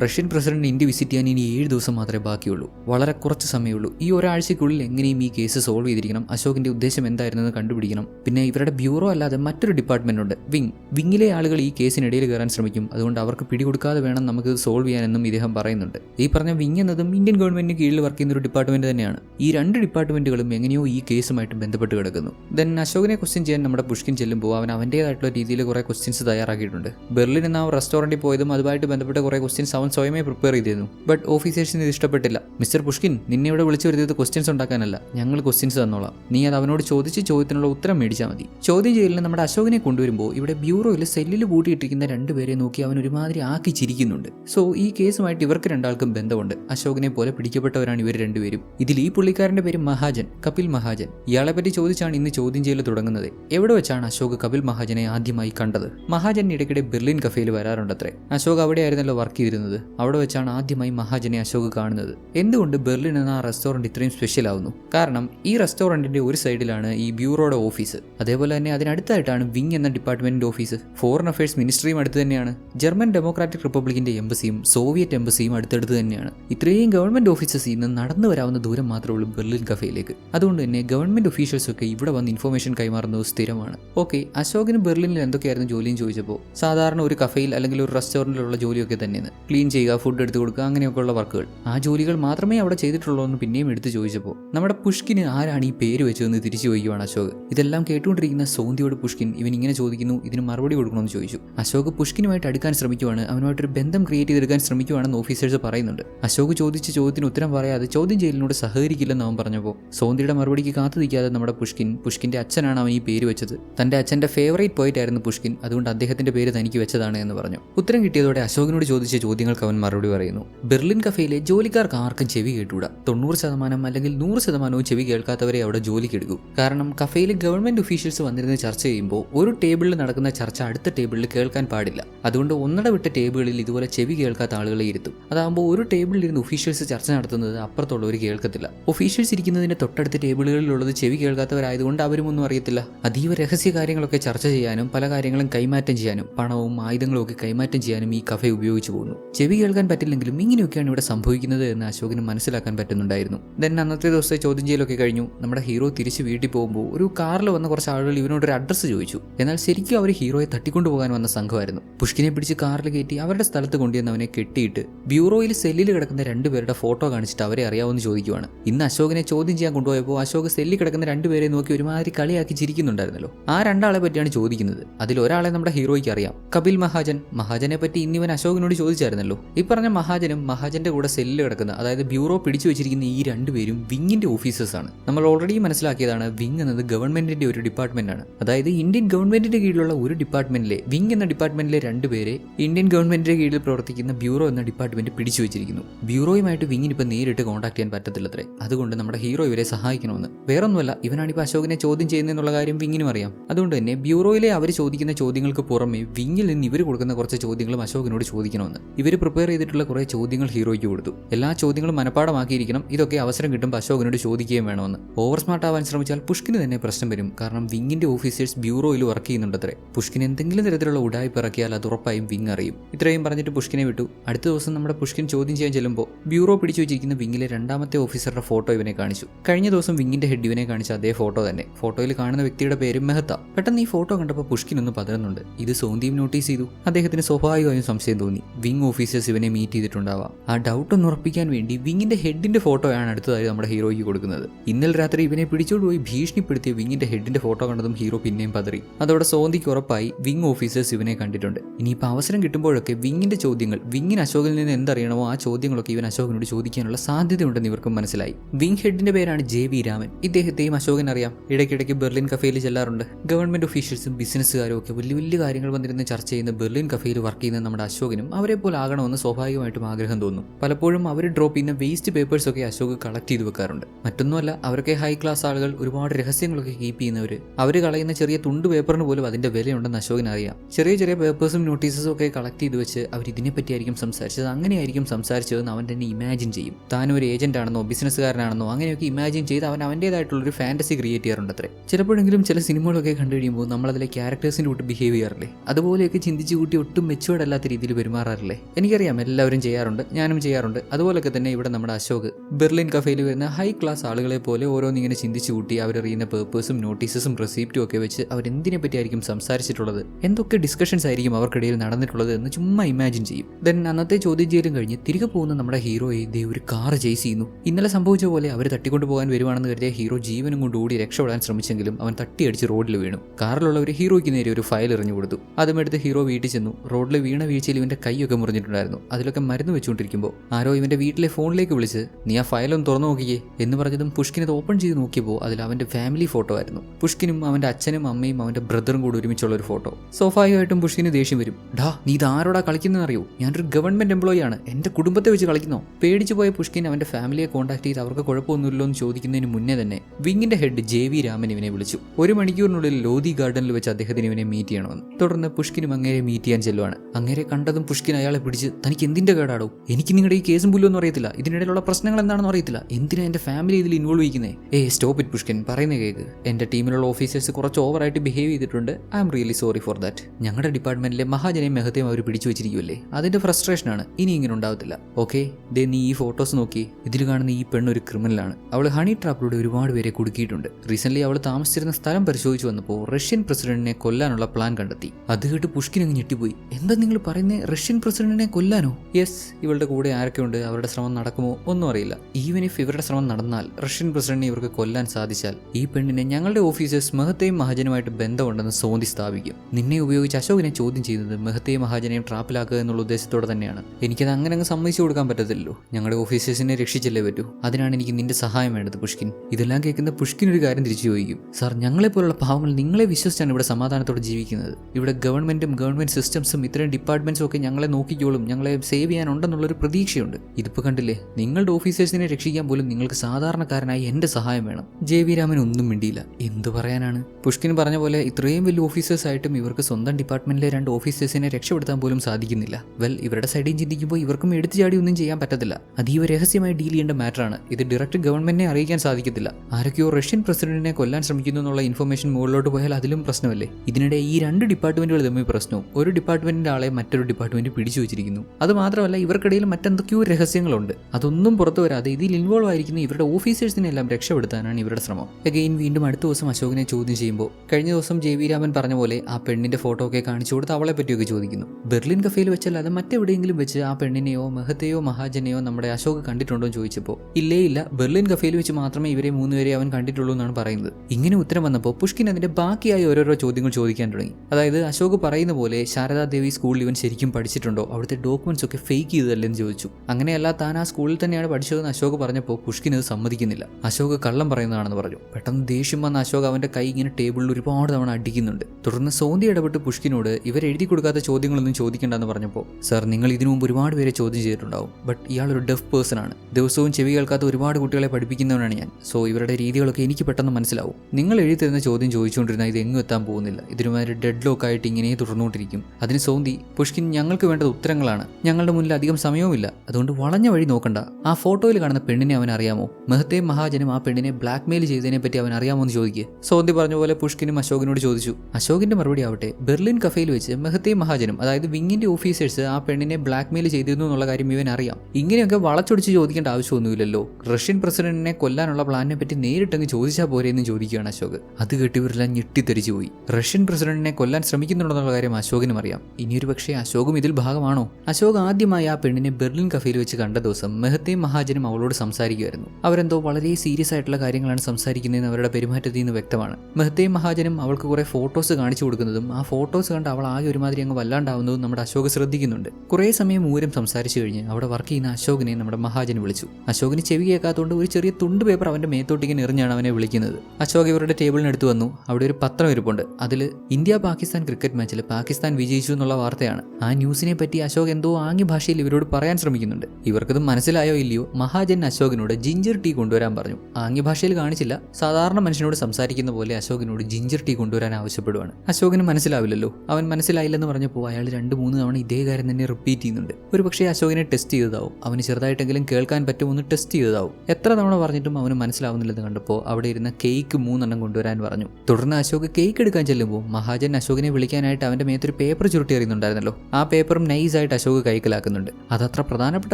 റഷ്യൻ പ്രസിഡന്റ് ഇന്ത്യ വിസിറ്റ് ചെയ്യാൻ ഇനി ഏഴ് ദിവസം മാത്രമേ ബാക്കിയുള്ളൂ. വളരെ കുറച്ച് സമയമുള്ളൂ. ഈ ഒരാഴ്ചയ്ക്കുള്ളിൽ എങ്ങനെയും ഈ കേസ് സോൾവ് ചെയ്തിരിക്കണം. അശോകിന്റെ ഉദ്ദേശം എന്തായിരുന്നെന്ന് കണ്ടുപിടിക്കണം. പിന്നെ ഇവരുടെ ബ്യൂറോ അല്ലാതെ മറ്റൊരു ഡിപ്പാർട്ട്മെന്റ് ഉണ്ട്. വിങ് വിങ്ങിലെ ആളുകൾ ഈ കേസിനിടയിൽ കയറാൻ ശ്രമിക്കും. അതുകൊണ്ട് അവർക്ക് പിടികൊടുക്കാതെ വേണം നമുക്ക് സോൾവ് ചെയ്യാനെന്നും ഇദ്ദേഹം പറയുന്നുണ്ട്. ഈ പറഞ്ഞ വിങ് എന്നതും ഇന്ത്യൻ ഗവൺമെന്റിന് കീഴിൽ വർക്ക് ചെയ്യുന്ന ഒരു ഡിപ്പാർട്ട്മെന്റ് തന്നെയാണ്. ഈ രണ്ട് ഡിപ്പാർട്ട്മെന്റുകളും എങ്ങനെയോ ഈ കേസുമായിട്ട് ബന്ധപ്പെട്ട് കിടക്കുന്നു. ദെൻ അശോകനെ ക്വസ്റ്റ്യൻ ചെയ്യാൻ നമ്മുടെ പുഷ്കിൻ ചെല്ലുമ്പോൾ അവൻ അവന്റേതായിട്ടുള്ള രീതിയിൽ കുറേ ക്വസ്റ്റ്യൻസ് തയ്യാറാക്കിയിട്ടുണ്ട്. ബെർലിൻ എന്ന റെസ്റ്റോറന്റിൽ പോയതും അതുമായിട്ട് ബന്ധപ്പെട്ട കുറേ ക്വസ്റ്റ്യൻസ് അവൻ സ്വയമേ പ്രിപ്പയർ ചെയ്തിരുന്നു. ബട്ട് ഓഫീസേഴ്സിന് ഇത് ഇഷ്ടപ്പെട്ടില്ല. മിസ്റ്റർ പുഷ്കിൻ നിന്നെ ഇവിടെ വിളിച്ചു വരുത്തിയത് ക്വസ്റ്റ്യൻസ് ഉണ്ടാക്കാനല്ല. ഞങ്ങൾ ക്വസ്റ്റ്യൻസ് തന്നോളാം. നീ അത് അവനോട് ചോദിച്ച് ചോദ്യത്തിനുള്ള ഉത്തരം മേടിച്ചാൽ മതി. ചോദ്യം ചെയ്യലിന് നമ്മുടെ അശോകിനെ കൊണ്ടുവരുമ്പോൾ ഇവിടെ ബ്യൂറോയിൽ സെല്ലിൽ പൂട്ടിയിട്ടിരിക്കുന്ന രണ്ടുപേരെ നോക്കി അവൻ ഒരുമാതിരി ആക്കി ചിരിക്കുന്നുണ്ട്. സോ ഈ കേസുമായിട്ട് ഇവർക്ക് രണ്ടാൾക്കും ബന്ധമുണ്ട്. അശോകിനെ പോലെ പിടിക്കപ്പെട്ടവരാണ് ഇവർ രണ്ടുപേരും. ഇതിൽ ഈ പുള്ളിക്കാരന്റെ പേര് മഹാജൻ കപിൽ മഹാജൻ. ഇയാളെ പറ്റി ചോദിച്ചാണ് ഇന്ന് ചോദ്യം ചെയ്യൽ തുടങ്ങുന്നത്. എവിടെ വെച്ചാണ് അശോക് കപിൽ മഹാജനെ ആദ്യമായി കണ്ടത്? മഹാജൻ ഇടയ്ക്കിടെ ബെർലിൻ കഫേയിൽ വരാറുണ്ടത്രേ. അശോക് അവിടെയായിരുന്നല്ലോ വർക്ക് ചെയ്തിരുന്നത്. അവിടെ വെച്ചാണ് ആദ്യമായി മഹാജനെ അശോക് കാണുന്നത്. എന്തുകൊണ്ട് ബെർലിൻ എന്ന ആ റെസ്റ്റോറന്റ് ഇത്രയും സ്പെഷ്യൽ ആവുന്നു? കാരണം ഈ റെസ്റ്റോറന്റിന്റെ ഒരു സൈഡിലാണ് ഈ ബ്യൂറോയുടെ ഓഫീസ് അതേപോലെ തന്നെ അതിനടുത്തായിട്ടാണ് വിങ് എന്ന ഡിപ്പാർട്ട്മെന്റിന്റെ ഓഫീസ് ഫോറിൻ അഫയേഴ്സ് മിനിസ്ട്രിയും അടുത്ത് തന്നെയാണ്. ജർമ്മൻ ഡെമോക്രാറ്റിക് റിപ്പബ്ലിക്കിന്റെ എംബസിയും സോവിയറ്റ് എംബസിയും അടുത്തടുത്ത് തന്നെയാണ്. ഇത്രയും ഗവൺമെന്റ് ഓഫീസസ് ഇന്ന് നടന്നു വരാവുന്ന ദൂരം മാത്രമേ ഉള്ളൂ ബെർലിൻ കഫേയിലേക്ക് അതുകൊണ്ട് തന്നെ ഗവൺമെന്റ് ഓഫീഷ്യൽസ് ഒക്കെ ഇവിടെ വന്ന് ഇൻഫർമേഷൻ കൈമാറുന്നത് സ്ഥിരമാണ്. ഓക്കെ അശോകിന് ബെർലിനിൽ എന്തൊക്കെയായിരുന്നു ജോലിയും ചോദിച്ചപ്പോൾ സാധാരണ ഒരു കഫയിൽ അല്ലെങ്കിൽ ഒരു റെസ്റ്റോറന്റിലുള്ള ജോലിയൊക്കെ തന്നെയാണ്. ക്ലീൻ ചെയ്യുക ഫുഡ് എടുത്തു കൊടുക്കുക അങ്ങനെയൊക്കെയുള്ള വർക്കുകൾ ആ ജോലികൾ മാത്രമേ അവിടെ ചെയ്തിട്ടുള്ളൂ എന്ന് പിന്നെയും എടുത്ത് ചോദിച്ചപ്പോൾ നമ്മുടെ പുഷ്കിന് ആരാണ് ഈ പേര് വെച്ചതെന്ന് തിരിച്ചു ചോദിക്കുവാണ് അശോക്. ഇതെല്ലാം കേട്ടുകൊണ്ടിരിക്കുന്ന സോന്തിയോട് പുഷ്കിൻ ഇവൻ ഇങ്ങനെ ചോദിക്കുന്നു ഇതിന് മറുപടി കൊടുക്കണമെന്ന് ചോദിച്ചു. അശോക് പുഷ്കിനുമായിട്ട് അടുക്കാൻ ശ്രമിക്കുവാണ്. അവനുമായിട്ടൊരു ബന്ധം ക്രിയേറ്റ് ചെയ്തെടുക്കാൻ ശ്രമിക്കുവാണെന്ന് ഓഫീസേഴ്സ് പറയുന്നുണ്ട്. അശോക് ചോദിച്ച ചോദ്യത്തിന് ഉത്തരം പറയാതെ ചോദ്യം ചെയ്യലിനോട് സഹകരിക്കില്ലെന്ന് അവൻ പറഞ്ഞപ്പോൾ സോന്തിയുടെ മറുപടിക്ക് കാത്തു നിൽക്കാതെ നമ്മുടെ പുഷ്കിൻ പുഷ്കിന്റെ അച്ഛനാണ് അവൻ ഈ പേര് വെച്ചത്. തന്റെ അച്ഛന്റെ ഫേവറേറ്റ് പോയിന്റ് ആയിരുന്നു പുഷ്കിൻ. അതുകൊണ്ട് അദ്ദേഹത്തിന്റെ പേര് തനിക്ക് വെച്ചതാണ് എന്ന് പറഞ്ഞു. ഉത്തരം കിട്ടിയതോടെ അശോകിനോട് ചോദിച്ച ചോദ്യങ്ങൾക്ക് അവൻ മറുപടി പറയുന്നു. ബെർലിൻ കഫേയിലെ ജോലിക്കാർക്ക് ആർക്കും ചെവി കേട്ടുകൂടാ തൊണ്ണൂറ് ശതമാനം അല്ലെങ്കിൽ നൂറ് ശതമാനവും ചെവി കേൾക്കാത്തവരെ അവിടെ ജോലിക്കെടുക്കും. കാരണം കഫേയിൽ ഗവൺമെന്റ് ഒഫീഷ്യൽസ് വന്നിരുന്ന് ചർച്ച ചെയ്യുമ്പോൾ ഒരു ടേബിളിൽ നടക്കുന്ന ചർച്ച അടുത്ത ടേബിളിൽ കേൾക്കാൻ പാടില്ല. അതുകൊണ്ട് ഒന്നട വിട്ട ടേബിളിൽ ഇതുപോലെ ചെവി കേൾക്കാത്ത ആളുകളെ ഇരുത്തും. അതാകുമ്പോൾ ഒരു ടേബിളിൽ ഇരുന്ന് ഒഫീഷ്യൽസ് ചർച്ച നടത്തുന്നത് അപ്പുറത്തുള്ളവർ കേൾക്കത്തില്ല. ഒഫീഷ്യൽസ് ഇരിക്കുന്നതിന്റെ തൊട്ടടുത്ത ടേബിളുകളിലുള്ളത് ചെവി കേൾക്കാത്തവരായതുകൊണ്ട് അവരും ഒന്നും അറിയത്തില്ല. അതീവ രഹസ്യ കാര്യങ്ങളൊക്കെ ചർച്ച ചെയ്യാനും പല കാര്യങ്ങളും കൈമാറ്റം ചെയ്യാനും പണവും ആയുധങ്ങളും ഒക്കെ കൈമാറ്റം ചെയ്യാനും ഈ കഫ ഉപയോഗിച്ചു പോകുന്നു. ചെവി കേൾക്കാൻ പറ്റില്ലെങ്കിലും ഇങ്ങനെയൊക്കെയാണ് ഇവിടെ സംഭവിക്കുന്നത് എന്ന് അശോകിന് മനസ്സിലാക്കാൻ പറ്റുന്നുണ്ടായിരുന്നു. ദെൻ അന്നത്തെ ദിവസത്തെ ചോദ്യം ചെയ്യലൊക്കെ കഴിഞ്ഞു. നമ്മുടെ ഹീറോ തിരിച്ച് വീട്ടിൽ പോകുമ്പോൾ ഒരു കാറിൽ വന്ന കുറച്ച് ആളുകൾ ഇവനോട് ഒരു അഡ്രസ്സ് ചോദിച്ചു. എന്നാൽ ശരിക്കും അവർ ഹീറോയെ തട്ടിക്കൊണ്ടുപോകാൻ വന്ന സംഘമായിരുന്നു. പുഷ്കിനെ പിടിച്ച് കാറിൽ കയറ്റി അവരുടെ സ്ഥലത്ത് കൊണ്ടുവന്ന് അവനെ കെട്ടിയിട്ട് ബ്യൂറോയിൽ സെല്ലിൽ കിടക്കുന്ന രണ്ടുപേരുടെ ഫോട്ടോ കാണിച്ചിട്ട് അവരെ അറിയാവുന്ന ചോദിക്കുവാണ്. ഇന്ന് അശോകിനെ ചോദ്യം ചെയ്യാൻ കൊണ്ടുപോയപ്പോൾ അശോക് സെല്ലിൽ കിടക്കുന്ന രണ്ടുപേരെ നോക്കി ഒരുമാതിരി കളിയാക്കി ചിരിക്കുന്നുണ്ടായിരുന്നല്ലോ. ആ രണ്ടാളെ പറ്റിയാണ് ചോദിക്കുന്നത്. അതിൽ ഒരാളെ നമ്മുടെ ഹീറോയ്ക്ക് അറിയാം. കപിൽ മഹാജൻ. മഹാജനെ പറ്റി ഇന്നിവൻ അശോകിനോട് ചോദിച്ചായിരുന്നല്ലോ. ഈ പറഞ്ഞ മഹാജനും മഹാജന്റെ കൂടെ സെല്ലിൽ കിടക്കുന്ന അതായത് ബ്യൂറോ പിടിച്ചു വെച്ചിരിക്കുന്ന ഈ രണ്ടുപേരും വിങ്ങിന്റെ ഓഫീസേഴ്സ് ആണ്. നമ്മൾ ഓൾറെഡി മനസ്സിലാക്കിയതാണ് വിങ് എന്നത് ഗവൺമെന്റിന്റെ ഒരു ഡിപ്പാർട്ട്മെന്റ് ആണ് അതായത് ഇന്ത്യൻ ഗവൺമെന്റിന്റെ കീഴിലുള്ള ഒരു ഡിപ്പാർട്ട്മെന്റിലെ വിങ് എന്ന ഡിപ്പാർട്ട്മെന്റിലെ രണ്ടുപേരെ ഇന്ത്യൻ ഗവൺമെന്റിന്റെ കീഴിൽ പ്രവർത്തിക്കുന്ന ബ്യൂറോ എന്ന ഡിപ്പാർട്ട്മെന്റ് പിടിച്ചു വെച്ചിരിക്കുന്നു ബ്യൂറോയുമായിട്ട് വിങ്ങിന് ഇപ്പം നേരിട്ട് കോൺടാക്ട് ചെയ്യാൻ പറ്റത്തില്ലത്രേ. അതുകൊണ്ട് നമ്മുടെ ഹീറോ ഇവരെ സഹായിക്കണമെന്ന്. വേറൊന്നുമല്ല ഇവനാണിപ്പോൾ അശോകിനെ ചോദ്യം ചെയ്യുന്നതെന്നുള്ള കാര്യം വിങ്ങിനും അറിയാം. അതുകൊണ്ട് തന്നെ ബ്യൂറോയിലെ അവർ ചോദിക്കുന്ന ചോദ്യങ്ങൾക്ക് പുറമെ വിങ്ങിൽ നിന്ന് ഇവർ കൊടുക്കുന്ന കുറച്ച് ചോദ്യങ്ങളും അശോകിനോട് ചോദിക്കണമെന്ന്. ഇവർ പ്രിപ്പയർ ചെയ്തിട്ടുള്ള കുറേ ചോദ്യങ്ങൾ ഹീറോയ്ക്ക് കൊടുത്തു. എല്ലാ ചോദ്യങ്ങളും മനപ്പാടമാക്കിയിരിക്കണം. ഇതൊക്കെ അവസരം കിട്ടുമ്പോൾ അശോകിനോട് ചോദിക്കുകയും വേണമെന്ന്. ഓവർ സ്മാർട്ട് ആവാൻ ശ്രമിച്ചാൽ പുഷ്കിന് തന്നെ പ്രശ്നം വരും. കാരണം വിങ്ങിന്റെ ഓഫീസേഴ്സ് ബ്യൂറോയിൽ വർക്ക് ചെയ്യുന്നുണ്ടത്രേ. പുഷ്കിനെ എന്തെങ്കിലും തരത്തിലുള്ള ഉടായ്പ അത് ഉറപ്പായും വിങ് അറിയും. ഇത്രയും പറഞ്ഞിട്ട് പുഷ്കിനെ വിട്ടു. അടുത്ത ദിവസം നമ്മുടെ പുഷ്കിൻ ചോദ്യം ചെയ്യാൻ ചെല്ലുമ്പോൾ ബ്യൂറോ പിടിച്ചു വെച്ചിരിക്കുന്ന വിങ്ങിലെ രണ്ടാമത്തെ ഓഫീസറുടെ ഫോട്ടോ ഇവനെ കാണിച്ചു. കഴിഞ്ഞ ദിവസം വിങ്ങിന്റെ ഹെഡ് ഇവനെ കാണിച്ച അതേ ഫോട്ടോ തന്നെ. ഫോട്ടോയിൽ കാണുന്ന വ്യക്തിയുടെ പേര് മെഹത്ത. പെട്ടെന്ന് ഈ ഫോട്ടോ കണ്ടപ്പോൾ പുഷ്കിൻ ഒന്ന് പതറുന്നുണ്ട്. ഇത് സോന്തിയും നോട്ടീസ് ചെയ്തു. അദ്ദേഹത്തിന് സ്വാഭാവികമായും സംശയം തോന്നി. വിങ് ഓഫീസേഴ്സ് ഇവനെ മീറ്റ് ചെയ്തിട്ടുണ്ടാവാം. ആ ഡൗട്ട് ഒന്ന് ഉറപ്പിക്കാൻ വേണ്ടി വിങ്ങിന്റെ ഹെഡിന്റെ ഫോട്ടോയാണ് അടുത്തതായി നമ്മുടെ ഹീറോയ്ക്ക് കൊടുക്കുന്നത്. ഇന്നലെ രാത്രി ഇവനെ പിടിച്ചോണ്ടുപോയി ഭീഷണിപ്പെടുത്തിയ വിങ്ങിന്റെ ഹെഡിന്റെ ഫോട്ടോ കണ്ടതും ഹീറോ പിന്നെയും പതറി. അതോടെ സോന്തിക്ക് ഉറപ്പായി. വിങ് ഓഫീസേഴ്സ് ഇവനെ കണ്ടിട്ടുണ്ട്. ഇനിയിപ്പോൾ അവസരം കിട്ടുമ്പോഴൊക്കെ വിങ്ങിന്റെ ചോദ്യങ്ങൾ വിങ്ങിന് അശോകിൽ നിന്ന് എന്തറിയണമോ ആ ചോദ്യങ്ങളൊക്കെ ഇവൻ അശോകനോട് ചോദിക്കാനുള്ള സാധ്യതയുണ്ടെന്ന് ഇവർക്കും മനസ്സിലായി. വിങ് ഹെഡിന്റെ പേരാണ് ജെ വി രാമൻ. ഇദ്ദേഹത്തെയും അശോകൻ അറിയാം. ഇടയ്ക്കിടയ്ക്ക് ബെർലിൻ കഫേയിൽ ചെല്ലാറുണ്ട്. ഗവൺമെന്റ് ഒഫീഷ്യൽസും ബിസിനസ്സുകാരും ഒക്കെ വലിയ വലിയ കാര്യങ്ങൾ വന്നിരുന്ന് ചർച്ച ചെയ്യുന്ന ബെർലിൻ കഫേയിൽ വർക്ക് ചെയ്യുന്ന നമ്മുടെ അശോകനും അവരെ പോലെ ആകണമെന്ന് സ്വാഭാവികമായിട്ടും ആഗ്രഹം തോന്നും. പലപ്പോഴും അവർ ഡ്രോപ്പ് ചെയ്യുന്ന വേസ്റ്റ് പേപ്പേഴ്സ് ഒക്കെ അശോക് കളക്ട് ചെയ്ത് വെക്കാറുണ്ട്. മറ്റൊന്നുമല്ല അവരൊക്കെ ഹൈ ക്ലാസ് ആളുകൾ ഒരുപാട് രഹസ്യങ്ങളൊക്കെ കീപ്പ് ചെയ്യുന്നവർ അവർ കളയുന്ന ചെറിയ തുണ്ട് പേപ്പറിന് പോലും അതിന്റെ വിലയുണ്ടെന്ന് അശോകന് അറിയാം ചെറിയ ചെറിയ പേപ്പേഴ്സും നോട്ടീസസും ഒക്കെ കളക്ട് ചെയ്ത് വെച്ച് അവർ ഇതിനെപ്പറ്റിയായിരിക്കും സംസാരിച്ചത്. അങ്ങനെയായിരിക്കും സംസാരിച്ചതെന്ന് അവൻ തന്നെ ഇമാജിൻ ചെയ്യും. താൻ ഒരു ഏജന്റ് ആണെന്നോ ബിസിനസ്സുകാരനാണെന്നോ അങ്ങനെയൊക്കെ ഇമാജിൻ ചെയ്ത് അവൻ അവന്റെതായിട്ടുള്ള ഒരു ഫാന്റസി ക്രിയേറ്റ് ചെയ്യാറുണ്ട് അത്രേ ചിലപ്പോഴെങ്കിലും ചില സിനിമകളൊക്കെ കണ്ടു കഴിയുമ്പോൾ നമ്മളതിലെ ക്യാരക്ടേഴ്സിന്റെ കൂട്ട് ബിഹേവ് ചെയ്യാറില്ലേ? അതുപോലെയൊക്കെ ചിന്തിച്ച് കൂട്ടി ഒട്ടും മെച്ചുവേർഡ് രീതിയിൽ പെരുമാറാറില്ലേ? എനിക്കറിയാം എല്ലാവരും ചെയ്യാറുണ്ട് ഞാനും ചെയ്യാറുണ്ട്. അതുപോലൊക്കെ തന്നെ ഇവിടെ നമ്മുടെ അശോക്. ബെർലിൻ കഫേയിൽ വരുന്ന ഹൈ ക്ലാസ് ആളുകളെ പോലെ ഓരോന്നിങ്ങനെ ചിന്തിച്ച് കൂട്ടി അവരറിയുന്ന പേപ്പേഴ്സും നോട്ടീസസും റെസിപ്റ്റും ഒക്കെ വെച്ച് അവരെന്തിനെ പറ്റിയായിരിക്കും സംസാരിച്ചിട്ടുള്ളത് എന്തൊക്കെ ഡിസ്കഷൻസ് ആയിരിക്കും അവർക്കിടയിൽ നടന്നിട്ടുള്ളത് എന്ന് ചുമ്മാ ഇമാജിൻ ചെയ്യും. ദെൻ അന്നത്തെ ചോദ്യം ചെയ്യലും കഴിഞ്ഞ് തിരികെ പോകുന്ന നമ്മുടെ ഹീറോയെ ഇതേ ഒരു കാർ ചേസ് ചെയ്യുന്നു. ഇന്നലെ സംഭവിച്ച പോലെ അവർ തട്ടിക്കൊണ്ട് പോകാൻ വരുവാണെന്ന് കരുതിയ ഹീറോ ജീവനും കൊണ്ട് ഓടി രക്ഷപ്പെടാൻ ശ്രമിച്ചെങ്കിലും അവൻ തട്ടിയടിച്ച് റോഡിൽ വീണു. കാറിലുള്ളവർ ഹീറോയ്ക്ക് നേരെ ഒരു ഫയൽ എറിഞ്ഞു കൊടുത്തു. അതും എടുത്ത് ഹീറോ വീട്ടിൽ ചെന്നു. റോഡിൽ വീണ വീഴ്ചയിൽ ഇവന്റെ കൈയൊക്കെ മുറിഞ്ഞിട്ടുണ്ടായിരുന്നു. അതിലൊക്കെ മരുന്ന് വെച്ചുകൊണ്ടിരിക്കുമ്പോൾ ആരോ ഇവന്റെ വീട്ടിലെ ഫോണിലേക്ക് വിളിച്ച് നീ ആ ഫയലൊന്ന് തുറന്നു നോക്കിയേ എന്ന് പറഞ്ഞതും പുഷ്കിനത് ഓപ്പൺ ചെയ്ത് നോക്കിയപ്പോൾ അതിൽ അവന്റെ ഫാമിലി ഫോട്ടോ ആയിരുന്നു. പുഷ്കിനും അവന്റെ അച്ഛനും അമ്മയും അവന്റെ ബ്രദറും കൂടി ഒരുമിച്ചുള്ള ഒരു ഫോട്ടോ സ്വാഭാവികമായിട്ടും ബുഷിന് ദേഷ്യം വരും. ഡാ നീ ഇതാരോടാ ആരോടാ കളിക്കുന്നതെന്ന് അറിയോ ഞാനൊരു ഗവൺമെന്റ് എംപ്ലോയി ആണ് എന്റെ കുടുംബത്തെ വെച്ച് കളിക്കുന്നോ? പേടിച്ചു പോയ പുഷ്കിൻ അവന്റെ ഫാമിലിയെ കോൺടാക്ട് ചെയ്ത് അവർക്ക് കുഴപ്പമൊന്നുമില്ലോ എന്ന് ചോദിക്കുന്നതിന് മുന്നേ തന്നെ വിങ്ങിന്റെ ഹെഡ് ജെ വി രാമൻ ഇവനെ വിളിച്ചു. ഒരു മണിക്കൂറിനുള്ളിൽ ലോധി ഗാർഡനിൽ വെച്ച് അദ്ദേഹത്തിന് ഇവനെ മീറ്റ് ചെയ്യണമെന്ന്. തുടർന്ന് പുഷ്കിനും അങ്ങേരെ മീറ്റ് ചെയ്യാൻ ചെല്ലുവാണ്. അങ്ങേരെ കണ്ടതും പുഷ്കിൻ അയാളെ പിടിച്ച് തനിക്ക് എന്തിന്റെ കേടാടോ? എനിക്ക് നിങ്ങളുടെ ഈ കേസും പുല്ലൊന്നും അറിയത്തില്ല. ഇതിനിടയിലുള്ള പ്രശ്നങ്ങൾ എന്താണെന്ന് അറിയത്തില്ല. എന്തിനാ എന്റെ ഫാമിലി ഇതിൽ ഇൻവോൾവ് ചെയ്യുന്നത് ഏ സ്റ്റോപ്പ് ഇറ്റ് പുഷ്കിൻ. പറയുന്ന കേക്ക്. എന്റെ ടീമിലുള്ള ഓഫീസേഴ്സ് കുറച്ച് ഓവറായിട്ട് ബിഹേവ് ചെയ്തിട്ടുണ്ട്. I'm really sorry. For that ഞങ്ങളുടെ ഡിപ്പാർട്ട്മെന്റിലെ മഹാജനെയും മെഹത്തെയും അവർ പിടിച്ചു വെച്ചിരിക്കുമല്ലേ അതിന്റെ ഫ്രസ്ട്രേഷനാണ് ഇനി ഇങ്ങനെ ഉണ്ടാവത്തില്ല. ഓക്കെ ദേ നീ ഈ ഫോട്ടോസ് നോക്കി. ഇതിൽ കാണുന്ന ഈ പെണ്ണ് ഒരു ക്രിമിനലാണ് അവൾ ഹണി ട്രാപ്പിലൂടെ ഒരുപാട് പേരെ കുടുക്കിയിട്ടുണ്ട്. റീസെന്റ് അവൾ താമസിച്ചിരുന്ന സ്ഥലം പരിശോധിച്ചു വന്നപ്പോൾ റഷ്യൻ പ്രസിഡന്റിനെ കൊല്ലാനുള്ള പ്ലാൻ കണ്ടെത്തി. അത് കേട്ട് പുഷ്കിൻ അങ്ങ് ഞെട്ടിപ്പോയി. എന്താ നിങ്ങൾ പറയുന്നത് റഷ്യൻ പ്രസിഡന്റിനെ കൊല്ലാനോ? യെസ് ഇവളുടെ കൂടെ ആരൊക്കെയുണ്ട്? അവരുടെ ശ്രമം നടക്കുമോ? ഒന്നും അറിയില്ല. ഈവൻ ഇഫ് ഇവരുടെ ശ്രമം നടന്നാൽ റഷ്യൻ പ്രസിഡന്റിനെ ഇവർക്ക് കൊല്ലാൻ സാധിച്ചാൽ ഈ പെണ്ണിനെ ഞങ്ങളുടെ ഓഫീസേഴ്സ് മഹത്തെയും മഹാജനുമായിട്ട് ബന്ധമുണ്ടെന്ന് സോന്തി സ്ഥാപിക്കും. നിന്നെ ഉപയോഗിച്ച് അശോകിനെ ചോദ്യം ചെയ്യുന്നത് മെഹത്തെയും മഹാജനെയും ട്രാപ്പിലാക്കുക എന്നുള്ള ഉദ്ദേശത്തോടെ തന്നെയാണ്. എനിക്കത് അങ്ങനെ അങ്ങ് സമ്മതിച്ചു കൊടുക്കാൻ പറ്റത്തില്ലല്ലോ. ഞങ്ങളുടെ ഓഫീസേഴ്സിനെ രക്ഷിച്ചല്ലേ പറ്റൂ? അതിനാണ് എനിക്ക് നിന്റെ സഹായം വേണ്ടത് പുഷ്കിൻ. ഇതെല്ലാം കേൾക്കുന്ന പുഷ്കിൻ ഒരു കാര്യം തിരിച്ചു ചോദിക്കും. സാർ ഞങ്ങളെ പോലുള്ള പാവങ്ങൾ നിങ്ങളെ വിശ്വസിച്ചാണ് ഇവിടെ സമാധാനത്തോടെ ജീവിക്കുന്നത്. ഇവിടെ ഗവൺമെന്റും ഗവൺമെന്റ് സിസ്റ്റംസും ഇത്രയും ഡിപ്പാർട്ട്മെന്റ്സും ഒക്കെ ഞങ്ങളെ നോക്കിക്കോളും ഞങ്ങളെ സേവ് ചെയ്യാനുണ്ടെന്നുള്ളൊരു പ്രതീക്ഷയുണ്ട്. ഇതിപ്പോൾ കണ്ടില്ലേ? നിങ്ങളുടെ ഓഫീസേഴ്സിനെ രക്ഷിക്കാൻ പോലും നിങ്ങൾക്ക് സാധാരണക്കാരനായി എന്റെ സഹായം വേണം. ജെ വി രാമൻ ഒന്നും മിണ്ടിയില്ല. എന്തു പറയാനാണ്? പുഷ്കിൻ പറഞ്ഞ പോലെ ഇത്രയും വലിയ ഓഫീസേഴ്സ് ആയിട്ടും ഇവർക്ക് സ്വന്തം ഡിപ്പാർട്ട്മെന്റിലെ രണ്ട് ഓഫീസേഴ്സിനെ രക്ഷപ്പെടുത്താൻ പോലും സാധിക്കുന്നില്ല. വെൽ ഇവരുടെ സൈഡിൽ ചിന്തിക്കുമ്പോൾ ഇവർക്കും എടുത്തു ചാടി ഒന്നും ചെയ്യാൻ പറ്റത്തില്ല. അതീവ രഹസ്യമായി ഡീൽ ചെയ്യേണ്ട മാറ്ററാണ് ഇത് ഡയറക്റ്റ് ഗവൺമെന്റിനെ അറിയിക്കാൻ സാധിക്കത്തില്ല. ആരൊക്കെയോ റഷ്യൻ പ്രസിഡന്റിനെ കൊല്ലാൻ ശ്രമിക്കുന്നു എന്നുള്ള ഇൻഫർമേഷൻ മുകളിലോട്ട് പോയാൽ അതിലും പ്രശ്നമല്ലേ? ഇതിനിടെ ഈ രണ്ട് ഡിപ്പാർട്ട്മെന്റുകൾ തമ്മിൽ പ്രശ്നവും. ഒരു ഡിപ്പാർട്ട്മെന്റിന്റെ ആളെ മറ്റൊരു ഡിപ്പാർട്ട്മെന്റ് പിടിച്ചു വെച്ചിരിക്കുന്നു. അത് മാത്രമല്ല ഇവർക്കിടയിൽ മറ്റെന്തൊക്കെയോ രഹസ്യങ്ങളുണ്ട്. അതൊന്നും പുറത്തു വരാതെ ഇതിൽ ഇൻവോൾവ് ആയിരിക്കുന്ന ഇവരുടെ ഓഫീസേഴ്സിനെ എല്ലാം രക്ഷപ്പെടുത്താനാണ് ഇവരുടെ ശ്രമം. അഗെയിൻ വീണ്ടും അടുത്ത ദിവസം അശോകിനെ ചോദ്യം ചെയ്യുമ്പോൾ കഴിഞ്ഞ ദിവസം ജെ വി രാമൻ പറഞ്ഞ പോലെ പെണ്ണിന്റെ ഫോട്ടോ ഒക്കെ കാണിച്ചു കൊടുത്ത് അവളെ പറ്റിയൊക്കെ ചോദിക്കുന്നു. ബെർലിൻ കഫേയിൽ വെച്ചല്ലാതെ മറ്റെവിടെയെങ്കിലും വെച്ച് ആ പെണ്ണിനെയോ മെഹത്തെയോ മഹാജനെയോ നമ്മുടെ അശോക് കണ്ടിട്ടുണ്ടോ ചോദിച്ചപ്പോൾ ഇല്ലേ ഇല്ല. ബെർലിൻ കഫേയിൽ വെച്ച് മാത്രമേ ഇവരെ മൂന്നുപേരെ അവൻ കണ്ടിട്ടുള്ളൂ എന്നാണ് പറയുന്നത്. ഇങ്ങനെ ഉത്തരം വന്നപ്പോൾ പുഷ്കിൻ അതിന്റെ ബാക്കിയായി ഓരോരോ ചോദ്യങ്ങൾ ചോദിക്കാൻ തുടങ്ങി. അതായത് അശോക് പറയുന്ന പോലെ ശാരദാദേവി സ്കൂളിൽ ഇവൻ ശരിക്കും പഠിച്ചിട്ടുണ്ടോ? അവിടുത്തെ ഡോക്യുമെന്റ്സ് ഒക്കെ ഫേക്ക് ചെയ്തതല്ലെന്ന് ചോദിച്ചു. അങ്ങനെയല്ല താൻ ആ സ്കൂളിൽ തന്നെയാണ് പഠിച്ചതെന്ന് അശോക് പറഞ്ഞപ്പോൾ പുഷ്കിൻ അത് സമ്മതിക്കുന്നില്ല. അശോക് കള്ളം പറയുന്നതാണെന്ന് പറഞ്ഞു. പെട്ടെന്ന് ദേഷ്യം വന്ന അശോക് അവന്റെ കൈ ഇങ്ങനെ ടേബിളിൽ ഒരുപാട് തവണ അടിക്കുന്നുണ്ട്. തുടർന്ന് സോന്തി ഇടപെട്ട് പുഷ്കിനോട് ഇവർ എഴുതി കൊടുക്കാത്ത ചോദ്യങ്ങളൊന്നും ചോദിക്കേണ്ടെന്ന് പറഞ്ഞപ്പോൾ സർ നിങ്ങൾ ഇതിനു മുമ്പ് ഒരുപാട് പേരെ ചോദ്യം ചെയ്തിട്ടുണ്ടാവും ബട്ട് ഇയാൾ ഒരു ഡെഫ് പേഴ്സൺ ആണ്. ദിവസവും ചെവി കേൾക്കാത്ത ഒരുപാട് കുട്ടികളെ പഠിപ്പിക്കുന്നവനാണ് ഞാൻ. സോ ഇവരുടെ രീതികളൊക്കെ എനിക്ക് പെട്ടെന്ന് മനസ്സിലാവും. നിങ്ങൾ എഴുതി തരുന്ന ചോദ്യം ചോദിച്ചുകൊണ്ടിരുന്ന ഇത് എങ്ങും എത്താൻ പോകുന്നില്ല. ഇതിനുമാതിരി ഡെഡ് ലോക്ക് ആയിട്ട് ഇങ്ങനെ തുടർന്നുകൊണ്ടിരിക്കും. അതിന് സോന്തി പുഷ്കിൻ ഞങ്ങൾക്ക് വേണ്ടത് ഉത്തരങ്ങളാണ്. ഞങ്ങളുടെ മുന്നിൽ അധികം സമയവുമില്ല. അതുകൊണ്ട് വളഞ്ഞ വഴി നോക്കണ്ട. ആ ഫോട്ടോയിൽ കാണുന്ന പെണ്ണിനെ അവൻ അറിയാമോ? മെഹത്തെ മഹാജനും ആ പെണ്ണിനെ ബ്ലാക്ക് മെയിൽ ചെയ്തതിനെ പറ്റി അവൻ അറിയാമോ എന്ന് ചോദിക്കുക സോന്തി പറഞ്ഞ പോലെ പുഷ്കിനും അശോകിനോട് ചോദിച്ചു. അശോകിന്റെ മറുപടി മറുപടി ആവട്ടെ ബെർലിൻ കഫേയിൽ വെച്ച് മെഹത്തെ മഹാജനും അതായത് വിങ്ങിന്റെ ഓഫീസേഴ്സ് ആ പെണ്ണിനെ ബ്ലാക്ക്മെയിൽ ചെയ്തിരുന്നു എന്നുള്ള കാര്യം ഇവൻ അറിയാം. ഇങ്ങനെയൊക്കെ വളച്ചൊടിച്ച് ചോദിക്കേണ്ട ആവശ്യമൊന്നുമില്ലല്ലോ. റഷ്യൻ പ്രസിഡന്റിനെ കൊല്ലാനുള്ള പ്ലാനിനെ പറ്റി നേരിട്ടങ്ങ് ചോദിച്ചാൽ പോരെ എന്ന് ചോദിക്കുകയാണ് അശോക്. അത് കേട്ടിവരെല്ലാം ഞെട്ടിത്തെറിച്ച് പോയി. റഷ്യൻ പ്രസിഡന്റിനെ കൊല്ലാൻ ശ്രമിക്കുന്നുണ്ടെന്നുള്ള കാര്യം അശോകിനും അറിയാം. ഇനിയൊരു പക്ഷേ അശോകും ഇതിൽ ഭാഗമാണോ? അശോക് ആദ്യമായി ആ പെണ്ണിനെ ബെർലിൻ കഫേയിൽ വെച്ച് കണ്ട ദിവസം മെഹത്തെയും മഹാജനും അവളോട് സംസാരിക്കുമായിരുന്നു അവരെന്തോ വളരെ സീരിയസ് ആയിട്ടുള്ള കാര്യങ്ങളാണ് സംസാരിക്കുന്നതെന്ന് അവരുടെ പെരുമാറ്റത്തിൽ നിന്ന് വ്യക്തമാണ്. മെഹത്തെയും മഹാജനും അവൾക്ക് കുറെ ഫോട്ടോസ് കാണിച്ചു കൊടുക്കുന്നതും ആ ഫോട്ടോസ് കണ്ട് അവൾ ആകെ ഒരുമാതിരി അങ്ങ് വല്ലാണ്ടാവുന്നതും നമ്മുടെ അശോക് ശ്രദ്ധിക്കുന്നുണ്ട്. കുറേ സമയം ഊരം സംസാരിച്ചു കഴിഞ്ഞ് അവിടെ വർക്ക് ചെയ്യുന്ന അശോകിനെ നമ്മുടെ മഹാജൻ വിളിച്ചു. അശോകിന് ചെവി കേൾക്കാത്തതുകൊണ്ട് ഒരു ചെറിയ തുണ്ട് പേപ്പർ അവന്റെ മേത്തോട്ടിങ്ങനെ എറിഞ്ഞാണ് അവനെ വിളിക്കുന്നത്. അശോക് ഇവരുടെ ടേബിളിനടുത്ത് വന്നു. അവിടെ ഒരു പത്രം ഇരിപ്പുണ്ട്. അതിൽ ഇന്ത്യ പാകിസ്ഥാൻ ക്രിക്കറ്റ് മാച്ചിൽ പാകിസ്ഥാൻ വിജയിച്ചു എന്നുള്ള വാർത്തയാണ്. ആ ന്യൂസിനെ പറ്റി അശോക് എന്തോ ആംഗ്യ ഭാഷയിൽ ഇവരോട് പറയാൻ ശ്രമിക്കുന്നുണ്ട്. ഇവർക്കത് മനസ്സിലായോ ഇല്ലയോ മഹാജൻ അശോകിനോട് ജിഞ്ചർ ടീ കൊണ്ടുവരാൻ പറഞ്ഞു. ആംഗ്യ ഭാഷയിൽ കാണിച്ചില്ല. സാധാരണ മനുഷ്യനോട് സംസാരിക്കുന്ന പോലെ അശോകിനോട് ജിഞ്ചർ ടീ കൊണ്ടുവരാൻ ആവശ്യപ്പെടുവാണ്. അശോകിന് മനസ്സിലാവില്ലല്ലോ. അവൻ മനസ്സിലായില്ലെന്ന് പറഞ്ഞപ്പോൾ അയാൾ രണ്ട് മൂന്ന് തവണ ഇതേ കാര്യം തന്നെ റിപ്പീറ്റ് ചെയ്യുന്നുണ്ട്. ഒരു പക്ഷേ അശോകനെ ടെസ്റ്റ് ചെയ്തതാവും. അവന് ചെറുതായിട്ടെങ്കിലും കേൾക്കാൻ പറ്റുമെന്ന് ടെസ്റ്റ് ചെയ്തതാവും. എത്ര തവണ പറഞ്ഞിട്ടും അവന് മനസ്സിലാവുന്നില്ലെന്ന് കണ്ടപ്പോൾ അവിടെ ഇരുന്ന കേക്ക് മൂന്നെണ്ണം കൊണ്ടുവരാൻ പറഞ്ഞു. തുടർന്ന് അശോക് കേക്ക് എടുക്കാൻ ചെല്ലുമ്പോൾ മഹാജൻ അശോകിനെ വിളിക്കാനായിട്ട് അവന്റെ മേത്തൊരു പേപ്പർ ചുരുട്ടി എറിയുന്നുണ്ടായിരുന്നല്ലോ. ആ പേപ്പറും നൈസായിട്ട് അശോക് കൈക്കലാക്കുന്നുണ്ട്. അതത്ര പ്രധാനപ്പെട്ട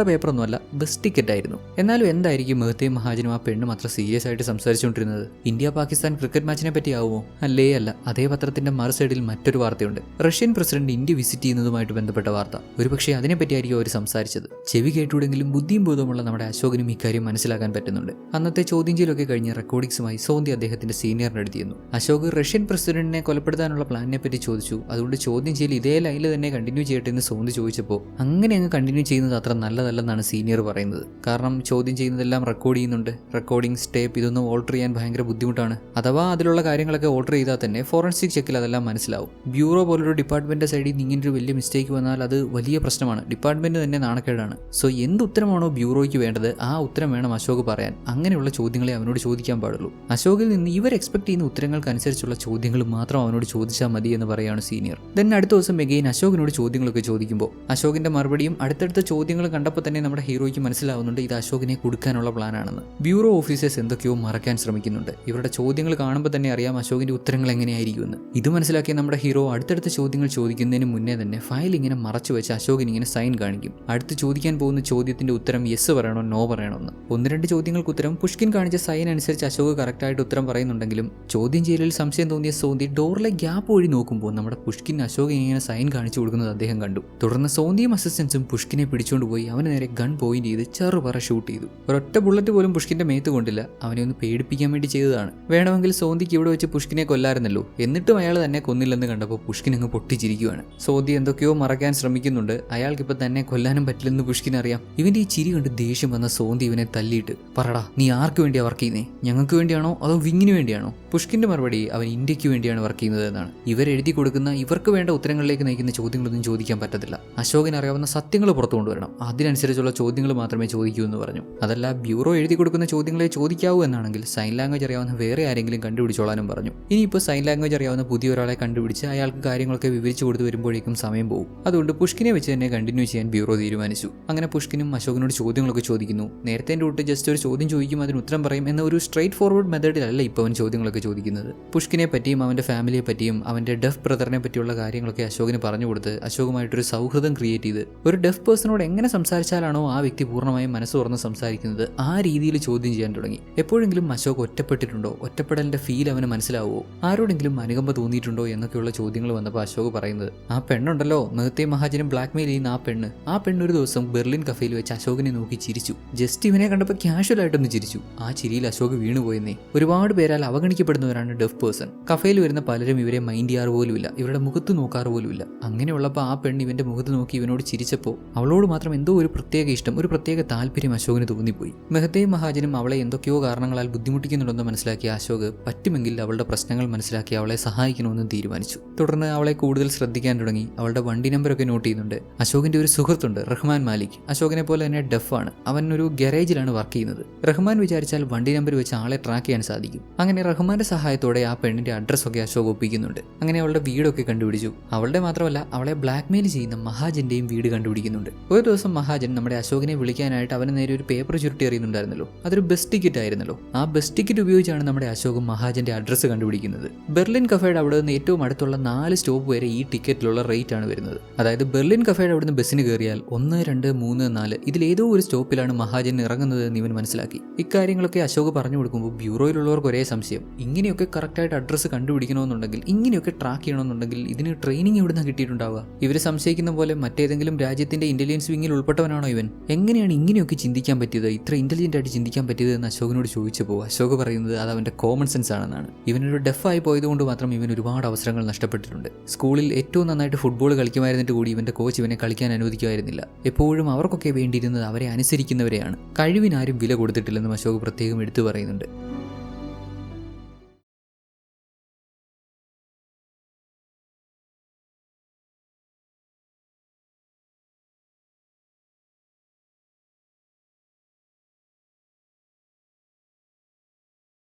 പേപ്പറൊന്നുമല്ല ബസ് ടിക്കറ്റ് ആയിരുന്നു. എന്നാലും എന്തായിരിക്കും മെഹത്തെയും മഹാജനും ആ പെണ്ണും അത്ര സീരിയസ് ആയിട്ട് സംസാരിച്ചുകൊണ്ടിരുന്നത്? ഇന്ത്യ പാകിസ്ഥാൻ ക്രിക്കറ്റ് മാച്ചിനെ പറ്റി ആവുമോ? അല്ലേ അല്ല. അതേ പത്രത്തിന്റെ മറു സൈഡിൽ മറ്റൊരു വാർത്തയുണ്ട്. റഷ്യൻ പ്രസിഡന്റ് ഇന്ത്യ വിസിറ്റ് ചെയ്യുന്നതുമായിട്ട് ബന്ധപ്പെട്ട വാർത്ത. ഒരുപക്ഷെ അതിനെപ്പറ്റിയായിരിക്കും അവർ സംസാരിച്ചത്. ചെവി കേട്ടുവിടെങ്കിലും ബുദ്ധിയും ബോധമുള്ള നമ്മുടെ അശോകനും ഇക്കാര്യം മനസ്സിലാക്കാൻ പറ്റുന്നുണ്ട്. അന്നത്തെ ചോദ്യം ചെയ്യലൊക്കെ കഴിഞ്ഞ് റെക്കോർഡിങ്സുമായി സോന്തി അദ്ദേഹത്തിന്റെ സീനിയറിന് അടുത്തിരുന്നു അശോക് റഷ്യൻ പ്രസിഡന്റിനെ കൊലപ്പെടുത്താനുള്ള പ്ലാനിനെ പറ്റി ചോദിച്ചു. അതുകൊണ്ട് ചോദ്യം ചെയ്യൽ ഇതേ ലൈനിൽ തന്നെ കണ്ടിന്യൂ ചെയ്യട്ടെ എന്ന് സോന്തി ചോദിച്ചപ്പോൾ അങ്ങനെ അങ്ങ് കണ്ടിന്യൂ ചെയ്യുന്നത് അത്ര നല്ലതല്ലെന്നാണ് സീനിയർ പറയുന്നത്. കാരണം ചോദ്യം ചെയ്യുന്നതെല്ലാം റെക്കോർഡ് ചെയ്യുന്നുണ്ട്. റെക്കോർഡിംഗ് സ്റ്റേപ്പ് ഇതൊന്നും ഓൾട്ടർ ചെയ്യാൻ ഭയങ്കര ബുദ്ധിമുട്ടാണ്. അഥവാ അതിലുള്ള കാര്യങ്ങളൊക്കെ ഓൾട്ടർ ചെയ്താൽ തന്നെ ഫോറൻസിക് ചെക്കിൽ അതെല്ലാം മനസ്സിലാവും. ബ്യൂറോ പോലൊരു ഡിപ്പാർട്ട്മെന്റ് സൈഡിൽ നിന്ന് ഇങ്ങനൊരു വലിയ മിസ്റ്റേക്ക് വന്നാൽ അത് വലിയ പ്രശ്നമാണ്. ഡിപ്പാർട്ട്മെന്റ് തന്നെ നാണക്കേടാണ്. സോ എന്ത് ഉത്തരമാണോ ബ്യൂറോയ്ക്ക് വേണ്ടത് ആ ഉത്തരം വേണം അശോക് പറയാൻ. അങ്ങനെയുള്ള ചോദ്യങ്ങളെ അവനോട് ചോദിക്കാൻ പാടുള്ളൂ. അശോകിൽ നിന്ന് ഇവർ എക്സ്പെക്ട് ചെയ്യുന്ന ഉത്തരങ്ങൾക്കനുസരിച്ചുള്ള ചോദ്യങ്ങൾ മാത്രം അവനോട് ചോദിച്ചാൽ മതി എന്ന് പറയാണ് സീനിയർ ദെൻ അടുത്ത ദിവസം മെഗെയിൻ അശോകിനോട് ചോദ്യങ്ങളൊക്കെ ചോദിക്കുമ്പോൾ അശോകിന്റെ മറുപടിയും അടുത്തടുത്ത ചോദ്യങ്ങൾ കണ്ടപ്പോൾ തന്നെ നമ്മുടെ ഹീറോയ്ക്ക് മനസ്സിലാവുന്നുണ്ട് ഇത് അശോകിനെ കൊടുക്കാനുള്ള പ്ലാനാണെന്ന് ബ്യൂറോ ഓഫീസേഴ്സ് എന്തൊക്കെയോ മറക്കാൻ ശ്രമിക്കുന്നുണ്ട്. ഇവരുടെ ചോദ്യങ്ങൾ കാണുമ്പോൾ തന്നെ അറിയാം അശോകിന്റെ ഉത്തരങ്ങൾ എങ്ങനെയായിരിക്കുമെന്ന്. ഇത് മനസ്സിലാക്കിയ നമ്മുടെ ഹീറോ അടുത്തടുത്ത ചോദ്യങ്ങൾ ചോദിക്കുന്നതിന് മുന്നേ തന്നെ ഫയൽ ഇങ്ങനെ മറച്ചു വെച്ച് അശോകൻ ഇങ്ങനെ സൈൻ കാണിക്കും. അടുത്ത് ചോദിക്കാൻ പോകുന്ന ചോദ്യത്തിന്റെ ഉത്തരം യെസ് പറയണോ നോ പറയണോ എന്ന് ഒന്ന് രണ്ട് ചോദ്യങ്ങൾക്ക് ഉത്തരം പുഷ്കിൻ കാണിച്ച സൈൻ അനുസരിച്ച് അശോക് കറക്റ്റായിട്ട് ഉത്തരം പറയുന്നുണ്ടെങ്കിലും ചോദ്യം ചെയ്യലിൽ സംശയം തോന്നിയ സോന്തി ഡോറിലെ ഗ്യാപ്പ് വഴി നോക്കുമ്പോൾ നമ്മുടെ പുഷ്കിൻ അശോക് ഇങ്ങനെ സൈൻ കാണിച്ചു കൊടുക്കുന്നത് അദ്ദേഹം കണ്ടു. തുടർന്ന് സോന്തിയും അസിസ്റ്റൻസും പുഷ്കിനെ പിടിച്ചുകൊണ്ട് പോയി അവന് നേരെ ഗൺ പോയിന്റ് ചെയ്ത് ചെറുപറ ഷൂട്ട് ചെയ്തു. ഒരൊറ്റ ബുള്ളറ്റ് പോലും പുഷ്കിന്റെ മേത്ത് കൊണ്ടില്ല. അവനെ ഒന്ന് പേടിപ്പിക്കാൻ വേണ്ടി ചെയ്തതാണ്. വേണമെങ്കിൽ സോന്തിക്ക് ഇവിടെ വെച്ച് പുഷ്കിനെ കൊല്ലായിരുന്നല്ലോ. എന്നിട്ടും അയാൾ തന്നെ കൊന്നില്ലെന്ന് കണ്ടപ്പോൾ പുഷ്കിൻ അങ്ങ് പൊട്ടിച്ചിരിക്കുകയാണ് സോദി എന്തൊക്കെയോ മറക്കാൻ ശ്രമിക്കുന്നുണ്ട്. അയാൾക്കിപ്പോൾ തന്നെ കൊല്ലാനും പറ്റില്ലെന്ന് പുഷ്കിൻ അറിയാം. ഇവന്റെ ഈ ചിരി കണ്ട് ദേഷ്യം വന്ന സോന്തി ഇവനെ തല്ലിയിട്ട് പറടാ നീ ആർക്ക് വേണ്ടിയാണ് വർക്ക് ചെയ്യുന്നേ? ഞങ്ങൾക്ക് വേണ്ടിയാണോ അതോ വിങ്ങിന് വേണ്ടിയാണോ? പുഷ്കിന്റെ മറുപടി അവൻ ഇന്ത്യയ്ക്ക് വേണ്ടിയാണ് വർക്ക് ചെയ്യുന്നത് എന്നാണ്. ഇവർ എഴുതി കൊടുക്കുന്ന ഇവർക്ക് വേണ്ട ഉത്തരങ്ങളിലേക്ക് നയിക്കുന്ന ചോദ്യങ്ങളൊന്നും ചോദിക്കാൻ പറ്റത്തില്ല. അശോകന് അറിയാവുന്ന സത്യങ്ങൾ പുറത്തു കൊണ്ടുവരണം. അതിനനുസരിച്ചുള്ള ചോദ്യങ്ങൾ മാത്രമേ ചോദിക്കൂ എന്ന് പറഞ്ഞു. അതല്ല ബ്യൂറോ എഴുതി കൊടുക്കുന്ന ചോദ്യങ്ങളെ ചോദിക്കാവൂ എന്നാണെങ്കിൽ സൈൻ ലാംഗ്വേജ് അറിയാവുന്ന വേറെ ആരെങ്കിലും കണ്ടുപിടിച്ചോളാനും പറഞ്ഞു. ഇനിയിപ്പോൾ സൈൻ ലാംഗ്വേജ് അറിയാവുന്ന പുതിയ ഒരാളെ കണ്ടുപിടിച്ച് അയാൾക്ക് കാര്യങ്ങളൊക്കെ വിവരിച്ചു കൊടുത്ത് വരുമ്പോഴേക്കും സമയം പോകും അതുകൊണ്ട് പുഷ്കിനെ വെച്ച് തന്നെ കണ്ടിന്യൂ ചെയ്യാൻ ബ്യൂറോ തീരുമാനിച്ചു. അങ്ങനെ പുഷ്കിനും അശോകനോട് ചോദ്യങ്ങളൊക്കെ ചോദിക്കുന്നു. നേരത്തെ എന്റെ കൂട്ട് ജസ്റ്റ് ഒരു ചോദ്യം ചോദിക്കും അതിന് ഉത്തരം പറയും എന്ന ഒരു സ്ട്രേറ്റ് ഫോർവേഡ് മെത്തേഡിലല്ല ഇപ്പോൾ അവൻ ചോദ്യങ്ങളൊക്കെ ചോദിക്കുന്നത്. പുഷ്കിനെ പറ്റിയും അവന്റെ ഫാമിലിയെ പറ്റിയും അവന്റെ ഡെഫ് ബ്രദറിനെ പറ്റിയുള്ള കാര്യങ്ങളൊക്കെ അശോകിന് പറഞ്ഞു കൊടുത്ത് അശോകുമായിട്ടൊരു സൗഹൃദം ക്രിയേറ്റ് ചെയ്ത് ഒരു ഡെഫ് പേഴ്സണോട് എങ്ങനെ സംസാരിച്ചാലാണോ ആ വ്യക്തി പൂർണമായും മനസ്സ് തുറന്ന് സംസാരിക്കുന്നത് ആ രീതിയിൽ ചോദ്യം ചെയ്യാൻ തുടങ്ങി. എപ്പോഴെങ്കിലും അശോക് ഒറ്റപ്പെട്ടിട്ടുണ്ടോ? ഒറ്റപ്പെടലിന്റെ ഫീൽ അവന് മനസ്സിലാവുമോ ആരോടെങ്കിലും അനുകമ്പ തോന്നിയിട്ടുണ്ടോ എന്നൊക്കെയുള്ള ചോദ്യങ്ങൾ വന്നപ്പോൾ അശോക് പറയുന്നത് ആ പെണ്ണുണ്ടല്ലോ മെഹത്തെ മഹാജനും ബ്ലാക്ക്മെയിൽ ചെയ്യുന്ന ആ പെണ്ണ്. ആ പെണ്ണ് ഒരു ദിവസം ബെർലിൻ കഫയിൽ വെച്ച് അശോകിനെ നോക്കി ചിരിച്ചു. ജസ്റ്റ് ഇവനെ കണ്ടപ്പോൾ ക്യാഷ്വൽ ആയിട്ടൊന്ന് ചിരിച്ചു. ആ ചിരിയിൽ അശോക് വീണുപോയെന്നേ ഒരുപാട് പേരാൽ അവഗണിക്കപ്പെടുന്നവരാണ് ഡെഫ് പേഴ്സൺ. കഫയിൽ വരുന്ന പലരും ഇവരെ മൈൻഡ് ചെയ്യാറ് പോലുമില്ല ഇവരുടെ മുഖത്ത് നോക്കാറ് പോലുമില്ല. അങ്ങനെയുള്ളപ്പോൾ ആ പെണ്ണ് ഇവന്റെ മുഖത്ത് നോക്കി ഇവനോട് ചിരിച്ചപ്പോൾ അവളോട് മാത്രം എന്തോ ഒരു പ്രത്യേക ഇഷ്ടം ഒരു പ്രത്യേക താല്പര്യം അശോകിന് തോന്നിപ്പോയി. മെഹത്തെ മഹാജനും അവളെ എന്തൊക്കെയോ കാരണങ്ങളാൽ ബുദ്ധിമുട്ടിക്കുന്നുണ്ടെന്ന് മനസ്സിലാക്കിയ അശോക് പറ്റുമെങ്കിൽ അവളുടെ പ്രശ്നങ്ങൾ മനസ്സിലാക്കി അവളെ സഹായിക്കണമെന്ന് തീരുമാനിച്ചു. തുടർന്ന് അവളെ കൂടുതൽ ശ്രദ്ധിക്കാൻ തുടങ്ങി. അവളുടെ വണ്ടി നമ്പറൊക്കെ നോട്ട് ചെയ്യുന്നുണ്ട്. അശോകിന്റെ ഒരു സുഹൃത്തുണ്ട് റഹ്മാൻ മാലിക്. അശോകിനെ പോലെ തന്നെ ഡഫാണ് അവൻ ഒരു ഗാരേജിലാണ് വർക്ക് ചെയ്യുന്നത്. റഹ്മാൻ വിചാരിച്ചാൽ വണ്ടി നമ്പർ വെച്ച് ആളെ ട്രാക്ക് ചെയ്യാൻ സാധിക്കും. അങ്ങനെ റഹ്മാന്റെ സഹായത്തോടെ ആ പെണ്ണിന്റെ അഡ്രസ് ഒക്കെ അശോക് ഒപ്പിക്കുന്നുണ്ട്. അങ്ങനെ അവളുടെ വീടൊക്കെ കണ്ടുപിടിച്ചു. അവളുടെ മാത്രമല്ല അവളെ ബ്ലാക്ക് മെയിൽ ചെയ്യുന്ന മഹാജന്റെയും വീട് കണ്ടുപിടിക്കുന്നുണ്ട്. ഒരു ദിവസം മഹാജൻ നമ്മുടെ അശോകിനെ വിളിക്കാനായിട്ട് അവന് നേരെ ഒരു പേപ്പർ ചുരുട്ടി എറിയുന്നുണ്ടായിരുന്നല്ലോ അതൊരു ബസ് ടിക്കറ്റ് ആയിരുന്നല്ലോ. ആ ബസ് ടിക്കറ്റ് ഉപയോഗിച്ചാണ് നമ്മുടെ അശോക് മഹാജന്റെ അഡ്രസ്സ് കണ്ടുപിടിക്കുന്നത്. ബെർലിൻ കഫേയുടെ അവിടെ നിന്ന് ഏറ്റവും അടുത്തുള്ള നാല് സ്റ്റോപ്പ് വരെ ഈ ടിക്കറ്റിലുള്ള റേറ്റ് ആണ് വരുന്നത്. അതായത് ബെർലിൻ കഫേയുടെ അവിടുന്ന് ബസ്സിന് കയറിയാൽ ഒന്ന് രണ്ട് മൂന്ന് നാല് ഇതിലേതോ ഒരു സ്റ്റോപ്പിലാണ് മഹാജൻ ഇറങ്ങുന്നത് എന്ന് ഇവൻ മനസ്സിലാക്കി. ഇക്കാര്യങ്ങളൊക്കെ അശോക് പറഞ്ഞു കൊടുക്കുമ്പോൾ ബ്യൂറോയിലുള്ളവർക്ക് ഒരേ സംശയം. ഇങ്ങനെയൊക്കെ കറക്റ്റായിട്ട് അഡ്രസ്സ് കണ്ടുപിടിക്കണമെന്നുണ്ടെങ്കിൽ ഇങ്ങനെയൊക്കെ ട്രാക്ക് ചെയ്യണമെന്നുണ്ടെങ്കിൽ ഇതിന് ട്രെയിനിങ് എവിടുന്ന് കിട്ടിയിട്ടുണ്ടാവുക? ഇവർ സംശയിക്കുന്ന പോലെ മറ്റേതെങ്കിലും രാജ്യത്തിന്റെ ഇന്റലിജൻസ് വിങ്ങിൽ ഉൾപ്പെട്ടവനാണോ ഇവൻ? എങ്ങനെയാണ് ഇങ്ങനെയൊക്കെ ചിന്തിക്കാൻ പറ്റിയത്? ഇത്ര ഇന്റലിജന്റ് ആയിട്ട് ചിന്തിക്കാൻ പറ്റിയത് എന്ന് അശോകിനോട് ചോദിച്ചപ്പോൾ അശോക് പറയുന്നത് അത് അവന്റെ കോമൺ സെൻസ് ആണെന്നാണ്. ഇവനൊരു ഡെഫ് ആയി പോയതുകൊണ്ട് മാത്രം ഇവൻ ഒരുപാട് അവസരങ്ങൾ നഷ്ടപ്പെട്ടിട്ടുണ്ട്. സ്കൂളിൽ ഏറ്റവും നന്നായിട്ട് ഫുട്ബോൾ കളിക്കുമായിരുന്നിട്ട് കൂടി ഇവന്റെ കോച്ച് ഇവനെ കളിക്കാൻ അനുവദിക്കുമായിരുന്നില്ല. എപ്പോഴും അവർക്കൊക്കെ വേണ്ടിയിരുന്നത് അവരെ അനുസരിക്കുന്നവരെയാണ്. കഴിവിനാരും വില കൊടുത്തിട്ടില്ലെന്നും അശോക് പ്രത്യേകം എടുത്തു പറയുന്നുണ്ട്.